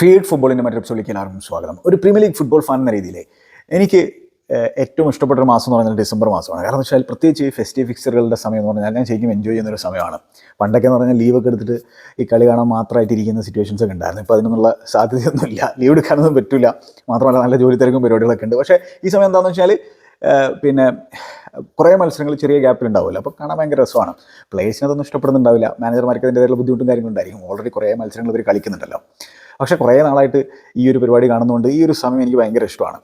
Create ഫുട്ബോളിന്റെ മറ്റൊരു എപ്പിസോഡിലേക്ക് എല്ലാവർക്കും സ്വാഗതം. ഒരു പ്രീമിയർ ലീഗ് ഫുട്ബോൾ ഫാൻ എന്ന രീതിയിൽ എനിക്ക് ഏറ്റവും ഇഷ്ടപ്പെട്ട ഒരു മാസം എന്ന് പറഞ്ഞാൽ ഡിസംബർ മാസമാണ്. കാരണം വെച്ചാൽ പ്രത്യേകിച്ച് ഈ ഫെസ്റ്റീവ് ഫിക്സറുകളുടെ സമയം എന്ന് പറഞ്ഞാൽ ഞാൻ ശരിക്കും എൻജോയ് ചെയ്യുന്ന ഒരു സമയമാണ്. പണ്ടൊക്കെ എന്ന് പറഞ്ഞാൽ ലീവൊക്കെ എടുത്തിട്ട് ഈ കളി കാണാൻ മാത്രമായിട്ട് ഇരിക്കുന്ന സിറ്റുവേഷൻസ് ഒക്കെ ഉണ്ടായിരുന്നു. ഇപ്പോൾ അതിനൊന്നുള്ള സാധ്യതയൊന്നുമില്ല. ലീവ് എടുക്കാനൊന്നും പറ്റില്ല മാത്രമല്ല നല്ല ജോലി തിരക്കും പരിപാടികളൊക്കെ ഉണ്ട്. പക്ഷേ ഈ സമയം എന്താണെന്ന് വെച്ചാൽ പിന്നെ കുറേ മത്സരങ്ങൾ ചെറിയ ഗ്യാപ്പിൽ ഉണ്ടാവില്ല അപ്പോൾ കാണാൻ ഭയങ്കര രസമാണ്. പ്ലേയേഴ്സിനതൊന്നും ഇഷ്ടപ്പെടുന്നുണ്ടാവില്ല. മാനേജർമാർക്ക് അതിന്റെതായിട്ടുള്ള ബുദ്ധിമുട്ടും കാര്യങ്ങളുണ്ടായിരിക്കും ഓൾറെഡി കുറേ മത്സരങ്ങൾ ഇവർ കളിക്കുന്നുണ്ടല്ലോ. പക്ഷേ കുറേ നാളായിട്ട് ഈ ഒരു പരിപാടി കാണുന്നതുകൊണ്ട് ഈ ഒരു സമയം എനിക്ക് ഭയങ്കര ഇഷ്ടമാണ്.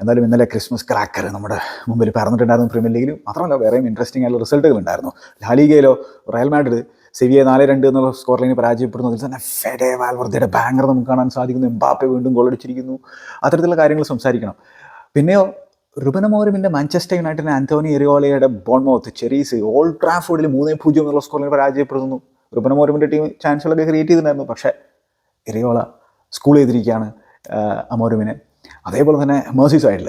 എന്നാലും ഇന്നലെ ക്രിസ്മസ് ക്രാക്കർ നമ്മുടെ മുമ്പിൽ പറഞ്ഞിട്ടുണ്ടായിരുന്നു പ്രീമിയർ ലീഗിലും. മാത്രമല്ല വേറെയും ഇൻട്രസ്റ്റിംഗ് ആയ റിസൾട്ടുകൾ ഉണ്ടായിരുന്നു. ലാലിഗയിലോ റയൽ മാഡ്രിഡ് സെവിയെ നാല് രണ്ട് എന്നുള്ള സ്കോർ ലൈനിൽ പരാജയപ്പെടുന്നതിൽ തന്നെ ഫെഡെ വാൽവർദ്ധയുടെ ബാങ്കർ നമുക്ക് കാണാൻ സാധിക്കുന്നു. എംബാപ്പെ വീണ്ടും ഗോൾ അടിച്ചിരിക്കുന്നു. അത്തരത്തിലുള്ള കാര്യങ്ങൾ സംസാരിക്കണം. പിന്നെയോ റുബനമോരമിന്റെ മാഞ്ചസ്റ്റർ യുണൈറ്റഡിന് ആന്റോണി എറിയോളയുടെ ബോൺമൗത്ത് ചെറീസ് ഓൾഡ് ട്രാഫോർഡിൽ മൂന്നേ പൂജ്യം എന്നുള്ള സ്കോറിൽ പരാജയപ്പെടുന്നു. റുബനമോരമിന്റെ ടീം ചാൻസുകളൊക്കെ ക്രിയേറ്റ് ചെയ്തിട്ടുണ്ടായിരുന്നു. പക്ഷേ എറിയോള സ്കൂൾ ചെയ്തിരിക്കുകയാണ് അമോരുമിനെ അതേപോലെ തന്നെ മേഴ്സി സൈഡിൽ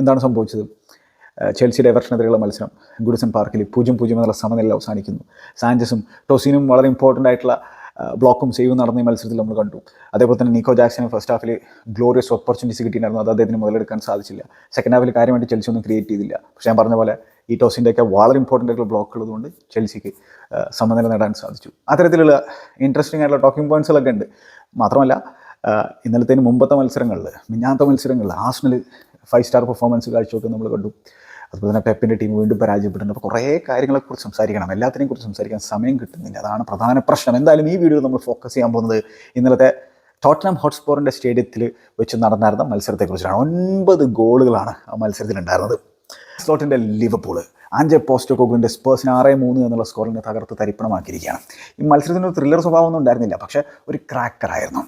എന്താണ് സംഭവിച്ചത്? ചെൽസി ചെൽസിയുടെ എവർഷനെതിരെയുള്ള മത്സരം ഗുഡ്സൺ പാർക്കിൽ പൂജ്യം പൂജ്യം എന്നുള്ള സമനില അവസാനിക്കുന്നു. സാഞ്ചസും ടോസിനും വളരെ ഇമ്പോർട്ടന്റ് ആയിട്ടുള്ള ബ്ലോക്കും സേവും നടന്ന ഈ മത്സരത്തിൽ നമ്മൾ കണ്ടു. അതേപോലെ തന്നെ നിക്കോ ജാക്സന് ഫസ്റ്റ് ഹാഫിൽ ഗ്ലോറിയസ് ഓപ്പർച്യൂണിറ്റീസ് കിട്ടിയിട്ടുണ്ടായിരുന്നു. അത് അദ്ദേഹത്തിന് മുതലെടുക്കാൻ സാധിച്ചില്ല. സെക്കൻഡ് ഹാഫിൽ കാര്യമായിട്ട് ചെൽസി ഒന്നും ക്രിയേറ്റ് ചെയ്തില്ല. പക്ഷേ ഞാൻ പറഞ്ഞ പോലെ ഈ ടോസിന്റെയൊക്കെ വളരെ ഇമ്പോർട്ടന്റ് ആയിട്ടുള്ള ബ്ലോക്ക് ഉള്ളതുകൊണ്ട് ചെൽസിക്ക് സമനില നേടാൻ സാധിച്ചു. അത്തരത്തിലുള്ള ഇൻട്രസ്റ്റിംഗ് ആയിട്ടുള്ള ടോക്കിംഗ് പോയിന്റ്സുകളൊക്കെ ഉണ്ട്. മാത്രമല്ല ഇന്നലത്തേന് മുമ്പത്തെ മത്സരങ്ങളിൽ മിഞ്ഞാത്ത മത്സരങ്ങളിൽ ആസ്നൽ ഫൈവ് സ്റ്റാർ പെർഫോമൻസ് കാഴ്ചവെക്കുന്നത് നമ്മൾ കണ്ടു. അതുപോലെ തന്നെ പെപ്പിന്റെ ടീം വീണ്ടും പരാജയപ്പെട്ടിട്ടുണ്ട് അപ്പോൾ കുറേ കാര്യങ്ങളെക്കുറിച്ച് സംസാരിക്കണം. എല്ലാത്തിനെയും കുറിച്ച് സംസാരിക്കാൻ സമയം കിട്ടുന്നില്ല. അതാണ് പ്രധാന പ്രശ്നം. എന്തായാലും ഈ വീഡിയോ നമ്മൾ ഫോക്കസ് ചെയ്യാൻ പോകുന്നത് ഇന്നലത്തെ ടോട്ടനം ഹോട്ട്സ്പോറിന്റെ സ്റ്റേഡിയത്തിൽ വെച്ച് നടന്നായിരുന്ന മത്സരത്തെക്കുറിച്ചാണ്. ഒൻപത് ഗോളുകളാണ് ആ മത്സരത്തിൽ ഉണ്ടായിരുന്നത് സ്ലോട്ടിന്റെ ലിവർപൂൾ. പോസ്റ്റ് കോഗുവിന്റെ സ്പേഴ്സിന് ആറ് മൂന്ന് എന്നുള്ള സ്കോറിനെ തകർത്ത് തരിപ്പണമാക്കിയിരിക്കുകയാണ്. ഈ മത്സരത്തിന് ഒരു ത്രില്ലർ സ്വഭാവമൊന്നും ഉണ്ടായിരുന്നില്ല പക്ഷേ ഒരു ക്രാക്കറായിരുന്നു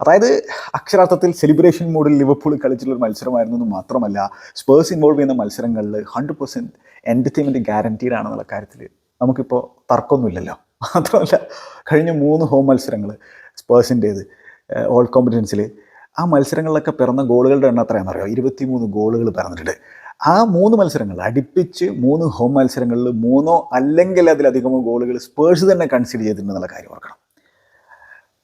അതായത് അക്ഷരാർത്ഥത്തിൽ സെലിബ്രേഷൻ മോഡിൽ ലിവർപൂൾ കളിച്ചിട്ടുള്ള ഒരു മത്സരമായിരുന്നു എന്ന് മാത്രമല്ല സ്പേഴ്സ് ഇൻവോൾവ് ചെയ്യുന്ന മത്സരങ്ങളിൽ ഹൺഡ്രഡ് പെർസെന്റ് എന്റർടൈൻമെന്റ് ഗ്യാരന്റീഡ് ആണെന്നുള്ള കാര്യത്തിൽ നമുക്കിപ്പോൾ തർക്കമൊന്നുമില്ലല്ലോ. മാത്രമല്ല കഴിഞ്ഞ മൂന്ന് ഹോം മത്സരങ്ങൾ സ്പേഴ്സിന്റേത് ഓൾ കോമ്പറ്റൻസിൽ ആ മത്സരങ്ങളിലൊക്കെ പിറന്ന ഗോളുകളുടെ എണ്ണം എത്രയാണെന്നറിയോ? ഇരുപത്തി മൂന്ന് ഗോളുകൾ പിറന്നിട്ടുണ്ട്. ആ മൂന്ന് മത്സരങ്ങൾ അടുപ്പിച്ച് മൂന്ന് ഹോം മത്സരങ്ങളിൽ മൂന്നോ അല്ലെങ്കിൽ അതിലധികമോ ഗോളുകൾ സ്പേഴ്സ് തന്നെ കൺസിഡർ ചെയ്തിട്ടുണ്ടെന്നുള്ള കാര്യം ഓർക്കണം.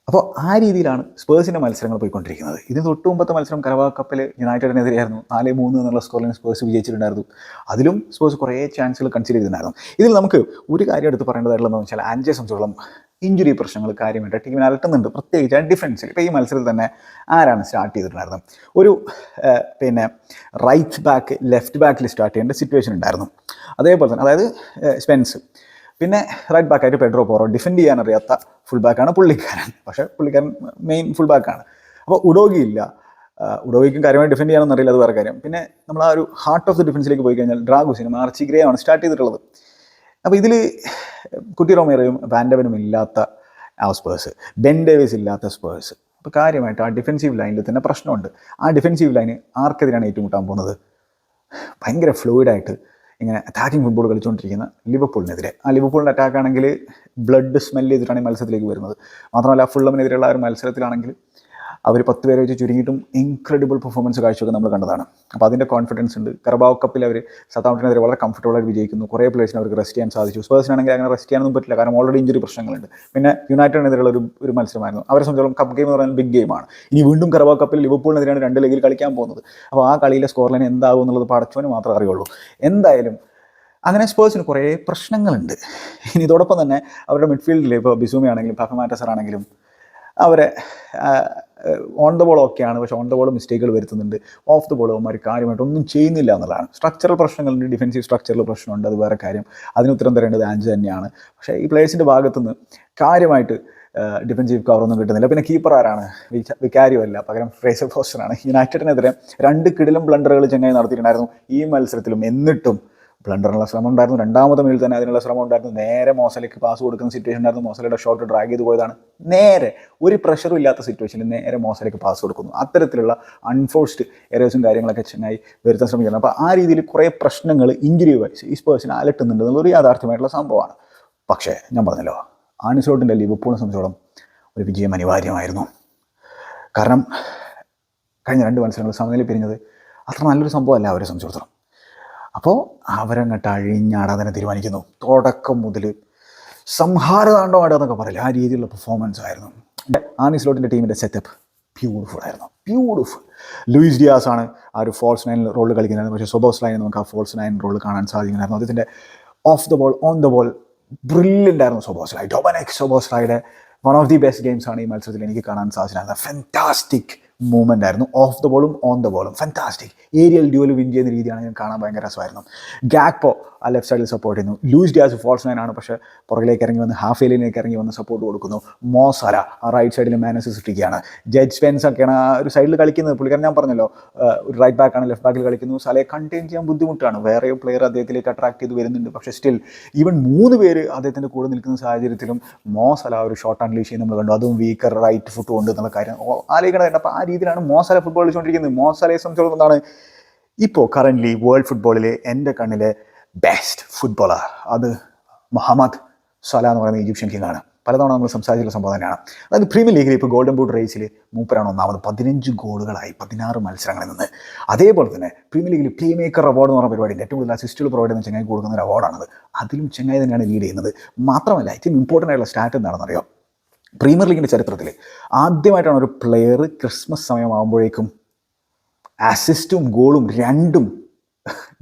അപ്പോൾ ആ രീതിയിലാണ് സ്പേഴ്സിന്റെ മത്സരങ്ങൾ പോയിക്കൊണ്ടിരിക്കുന്നത്. ഇതിന് തൊട്ട് മുമ്പത്തെ മത്സരം കരവാ കപ്പിൽ യുണൈറ്റഡിനെതിരെയായിരുന്നു. നാല് മൂന്ന് എന്നുള്ള സ്കോറിൽ സ്പേഴ്സ് വിജയിച്ചിട്ടുണ്ടായിരുന്നു. അതിലും സ്പേഴ്സ് കുറേ ചാൻസുകൾ കൺസിഡർ ചെയ്തിട്ടുണ്ടായിരുന്നു. ഇതിൽ നമുക്ക് ഒരു കാര്യം എടുത്ത് പറയേണ്ടതായിട്ടുള്ളതെന്ന് വെച്ചാൽ ആൻജെ സംബന്ധിച്ചോളം ഇഞ്ചുറി പ്രശ്നങ്ങൾ കാര്യമായിട്ട് ടീമിനെ അലട്ടുന്നുണ്ട്. പ്രത്യേകിച്ച് ആ ഡിഫൻസിൽ ഇപ്പോൾ ഈ മത്സരത്തിൽ തന്നെ ആരാണ് സ്റ്റാർട്ട് ചെയ്തിട്ടുണ്ടായിരുന്നത്? ഒരു പിന്നെ റൈറ്റ് ബാക്ക് ലെഫ്റ്റ് ബാക്കിൽ സ്റ്റാർട്ട് ചെയ്യേണ്ട സിറ്റുവേഷൻ ഉണ്ടായിരുന്നു. അതേപോലെ തന്നെ അതായത് സ്പെൻസ് പിന്നെ റൈറ്റ് ബാക്ക് ആയിട്ട് പെഡ്രോ പോറോ ഡിഫെൻഡ് ചെയ്യാൻ അറിയാത്ത ഫുൾ ബാക്കാണ് പുള്ളിക്കാരൻ. പക്ഷേ പുള്ളിക്കാരൻ മെയിൻ ഫുൾ ബാക്കാണ് അപ്പോൾ ഉഡോഗി ഇല്ല. ഉഡോഗിക്കും കാര്യമായി ഡിഫെൻഡ് ചെയ്യാനൊന്നും അറിയില്ല അത് വേറെ കാര്യം. പിന്നെ നമ്മൾ ആ ഒരു ഹാർട്ട് ഓഫ് ദി ഡിഫൻസിലേക്ക് പോയി കഴിഞ്ഞാൽ ഡ്രാഗുസിനും ആർച്ചി ഗ്രേ ആണ് സ്റ്റാർട്ട് ചെയ്തിട്ടുള്ളത്. അപ്പോൾ ഇതിൽ കുട്ടി റോമേറയും വാൻഡവനും ഇല്ലാത്ത ആ സ്പേഴ്സ് ബെൻ ഡേവിസ് ഇല്ലാത്ത സ്പേഴ്സ് അപ്പോൾ കാര്യമായിട്ട് ആ ഡിഫെൻസീവ് ലൈനിൽ തന്നെ പ്രശ്നമുണ്ട്. ആ ഡിഫെൻസീവ് ലൈന് ആർക്കെതിരാണ് ഏറ്റുമുട്ടാൻ പോകുന്നത്? ഭയങ്കര ഫ്ലൂയിഡായിട്ട് ഇങ്ങനെ അറ്റാക്കിംഗ് ഫുട്ബോൾ കളിച്ചുകൊണ്ടിരിക്കുന്ന ലിവർപൂളിനെതിരെ. ആ ലിവർപൂളിന്റെ അറ്റാക്ക് ആണെങ്കിൽ ബ്ലഡ് സ്മെല്ല് ചെയ്തിട്ടാണ് ഈ മത്സരത്തിലേക്ക് വരുന്നത്. മാത്രമല്ല ഫുള്ളമിനെതിരെയുള്ള ആ ഒരു മത്സരത്തിലാണെങ്കിൽ അവർ പത്ത് പേരെ വെച്ച് ചുരുങ്ങിയിട്ടും ഇൻക്രെഡിബിൾ പെർഫോമൻസ് കാഴ്ചയൊക്കെ നമ്മൾ കണ്ടതാണ്. അപ്പോൾ അതിന്റെ കോൺഫിഡൻസ് ഉണ്ട്. കർബാവ് കപ്പിൽ അവർ സത്താംപ്ടനെതിരെ വളരെ കംഫർട്ടബിളായിട്ട് വിജയിക്കുന്നു. കുറേ പ്ലേഴ്സിന് അവർക്ക് റെസ്റ്റ് ചെയ്യാൻ സാധിച്ചു. സ്പേഴ്സിനാണെങ്കിൽ അങ്ങനെ റെസ്റ്റ് ചെയ്യാനൊന്നും പറ്റില്ല. കാരണം ഓൾറെഡി ഇഞ്ചുറി പ്രശ്നങ്ങളുണ്ട്. പിന്നെ യുണൈറ്റഡിനെതിരെയുള്ള ഒരു ഒരു മത്സരമായിരുന്നു. അവരെ സംബന്ധിച്ചോളം കപ്പ് ഗെയിം എന്ന് പറയുന്നത് ബിഗ് ഗെയിമാണ് ഇനി വീണ്ടും കർബാവ് കപ്പിൽ ലിവർപൂളിനെതിരെയാണ് രണ്ട് ലീഗിൽ കളിക്കാൻ പോകുന്നത്. അപ്പോൾ ആ കളിയിലെ സ്കോർ ലൈൻ എന്താകും എന്നുള്ളത് പടച്ചവന് മാത്രമേ അറിയുള്ളൂ. എന്തായാലും അങ്ങനെ സ്പേഴ്സിന് കുറേ പ്രശ്നങ്ങളുണ്ട്. ഇനി ഇതോടൊപ്പം തന്നെ അവരുടെ മിഡ്ഫീൽഡിൽ ഇപ്പോൾ ബിസൂമി ആണെങ്കിലും പഫമാറ്റസർ ആണെങ്കിലും അവരെ ഓൺ ദ ബോൾ ഓക്കെയാണ് പക്ഷേ ഓൺ ദ ബോൾ മിസ്റ്റേക്കുകൾ വരുത്തുന്നുണ്ട്. ഓഫ് ദ ബോൾ അവന്മാർ കാര്യമായിട്ട് ഒന്നും ചെയ്യുന്നില്ല എന്നുള്ളതാണ്. സ്ട്രക്ചറൽ പ്രശ്നങ്ങളുണ്ട് ഡിഫൻസീവ് സ്ട്രക്ചറൽ പ്രശ്നമുണ്ട് അത് വേറെ കാര്യം. അതിന് ഉത്തരം തരേണ്ടത് ആഞ്ച് തന്നെയാണ്. പക്ഷേ ഈ പ്ലേയേഴ്സിന്റെ ഭാഗത്തുനിന്ന് കാര്യമായിട്ട് ഡിഫൻസീവ് കവറൊന്നും കിട്ടുന്നില്ല. പിന്നെ കീപ്പർ ആരാണ്? വിക്കാരിയോ അല്ല പകരം ഫ്രേസർ ഫോസ്റ്ററാണ് യുണൈറ്റഡിനെതിരെ രണ്ട് കിടിലും ബ്ലണ്ടറുകൾ ചെങ്ങായി നടത്തിയിട്ടുണ്ടായിരുന്നു. ഈ മത്സരത്തിലും എന്നിട്ടും ബ്ലണ്ടറിനുള്ള ശ്രമം ഉണ്ടായിരുന്നു രണ്ടാമത്തെ മിനിൽ തന്നെ അതിനുള്ള ശ്രമം ഉണ്ടായിരുന്നു നേരെ മോസലേക്ക് പാസ് കൊടുക്കുന്ന സിറ്റുവേഷൻ ഉണ്ടായിരുന്നു മോസലയുടെ ഷോട്ട് ഡ്രാഗ് ചെയ്ത് പോയതാണ്. നേരെ ഒരു പ്രഷറും ഇല്ലാത്ത സിറ്റുവേഷനിൽ നേരെ മോസലേക്ക് പാസ് കൊടുക്കുന്നു. അത്തരത്തിലുള്ള അൺഫോഴ്സ്ഡ് എറേഴ്സും കാര്യങ്ങളൊക്കെ ചെന്നായി വരുത്താൻ ശ്രമിക്കുന്നത് അപ്പോൾ ആ രീതിയിൽ കുറേ പ്രശ്നങ്ങൾ ഇഞ്ചുറി വൈസ് ഈ സ്പേഴ്സിനെ അലട്ടുന്നുണ്ട് എന്നുള്ളൊരു യാഥാർത്ഥ്യമായിട്ടുള്ള സംഭവമാണ്. പക്ഷേ ഞാൻ പറഞ്ഞല്ലോ ആണിസോട്ടിന്റെ ലിവർപൂളിനെ സംബന്ധിച്ചോളം ഒരു വിജയം അനിവാര്യമായിരുന്നു. കാരണം കഴിഞ്ഞ രണ്ട് മത്സരങ്ങൾ സമനില പിരിഞ്ഞത് അത്ര നല്ലൊരു സംഭവമല്ല അവരെ സംബന്ധിച്ചിടത്തോളം. അപ്പോൾ അവരങ്ങോട്ട് അഴിഞ്ഞാടാൻ അതിനെ തീരുമാനിക്കുന്നു. തുടക്കം മുതൽ സംഹാരതാണ്ഡമാടുക എന്നൊക്കെ പറയില്ല? ആ രീതിയിലുള്ള പെർഫോമൻസ് ആയിരുന്നു. ആനി സ്ലോട്ടിന്റെ ടീമിന്റെ സെറ്റപ്പ് ബ്യൂട്ടിഫുൾ ആയിരുന്നു. ബ്യൂട്ടിഫുൾ ലൂയിസ് ഡിയാസ് ആണ് ആ ഒരു ഫോൾസ് നയൻ റോൾ കളിക്കുന്നത്. പക്ഷേ സൊബോസ് ലൈൻ നമുക്ക് ആ ഫോൾസ് നയൻ റോൾ കാണാൻ സാധിക്കുന്നുണ്ടായിരുന്നു അദ്ദേഹത്തിന്റെ off the ball on the ball brilliant ആയിരുന്നു സൊബോസ് ലൈ ഡോബനെക് സൊബോസ് ലൈയുടെ one of the best games ആണ് ഈ മത്സരത്തിൽ എനിക്ക് കാണാൻ സാധിച്ചിട്ടുണ്ടായിരുന്നത് ഫെന്റാസ്റ്റിക് മൂവ്മെന്റ് ആയിരുന്നു. ഓഫ് ദ ബോളും ഓൺ ദ ബോളും ഫാന്റാസ്റ്റിക് ഏരിയൽ ഡ്യൂവൽ വിൻ ചെയ്യുന്ന രീതിയാണ് ഞാൻ കാണാൻ ഭയങ്കര രസമായിരുന്നു. ഗാക്പോ ആ ലെഫ്റ്റ് സൈഡിൽ സപ്പോർട്ട് ചെയ്യുന്നു. ലൂസ് ഡിയാസ് ഫോൾസ് നയൻ ആണ്. പക്ഷേ പുറകിലേക്ക് ഇറങ്ങി വന്ന് ഹാഫ് ഏലിയിലേക്ക് ഇറങ്ങി വന്ന് സപ്പോർട്ട് കൊടുക്കുന്നു. മോസല ആ റൈറ്റ് സൈഡിൽ മാനസ് സൃഷ്ടിക്കുകയാണ്. ജഡ്ജ് സ്പെൻസ് ഒക്കെയാണ് ആ ഒരു സൈഡിൽ കളിക്കുന്നത്. പുള്ളിക്കാരൻ ഞാൻ പറഞ്ഞല്ലോ ഒരു റൈറ്റ് ബാക്കാണ് ലെഫ്റ്റ് ബാക്കിൽ കളിക്കുന്നു. സലയെ കണ്ടെയ്ൻ ചെയ്യാൻ ബുദ്ധിമുട്ടാണ്. വേറെ പ്ലെയർ അദ്ദേഹത്തിലേക്ക് അട്രാക്ട് ചെയ്ത് വരുന്നുണ്ട്. പക്ഷേ സ്റ്റിൽ ഈവൻ മൂന്ന് പേര് അദ്ദേഹത്തിന്റെ കൂടെ നിൽക്കുന്ന സാഹചര്യത്തിലും മോസല ഒരു ഷോട്ട് അൺലീഷ് ചെയ്യുന്നത് നമ്മൾ കണ്ടു. അതും വീക്കർ റൈറ്റ് ഫുട്ട് കൊണ്ട് എന്നുള്ള കാര്യം. ആലോചിക്കണത് അപ്പോൾ ആ രീതിയിലാണ് മോസല ഫുട്ബോൾ കളിച്ചുകൊണ്ടിരിക്കുന്നത്. മോസലയെ സംബന്ധിച്ചിടത്തോളം എന്താണ്? ഇപ്പോൾ കറന്റ്ലി വേൾഡ് ഫുട്ബോളിലെ എന്റെ കണ്ണിലെ ബെസ്റ്റ് ഫുട്ബോളർ അത് മുഹമ്മദ് സല എന്ന് പറയുന്ന ഈജിപ്ഷ്യൻ കിങ്ങാണ് പലതവണ നമ്മൾ സംസാരിച്ചുള്ള സംഭവം തന്നെയാണ്. അതായത് പ്രീമിയർ ലീഗിൽ ഇപ്പോൾ ഗോൾഡൻ ബൂട്ട് റേസിൽ മൂപ്പരാണ് ഒന്നാമത് പതിനഞ്ച് ഗോളുകളായി പതിനാറ് മത്സരങ്ങളിൽ നിന്ന്. അതേപോലെ തന്നെ പ്രീമിയർ ലീഗിൽ പ്ലേ മേക്കർ അവാർഡ് എന്ന് പറഞ്ഞ പരിപാടിയിൽ ഏറ്റവും കൂടുതൽ അസിസ്റ്റുകൾ പ്രൊവൈഡ് ചെയ്യുന്ന ചെങ്ങായി കൊടുക്കുന്ന ഒരു അവാർഡാണത് അതിലും ചെങ്ങായി തന്നെയാണ് ലീഡ് ചെയ്യുന്നത്. മാത്രമല്ല ഏറ്റവും ഇമ്പോർട്ടന്റ് ആയിട്ടുള്ള സ്റ്റാറ്റ് എന്താണെന്നറിയോ പ്രീമിയർ ലീഗിന്റെ ചരിത്രത്തിൽ ആദ്യമായിട്ടാണ് ഒരു പ്ലെയർ ക്രിസ്മസ് സമയമാകുമ്പോഴേക്കും അസിസ്റ്റും ഗോളും രണ്ടും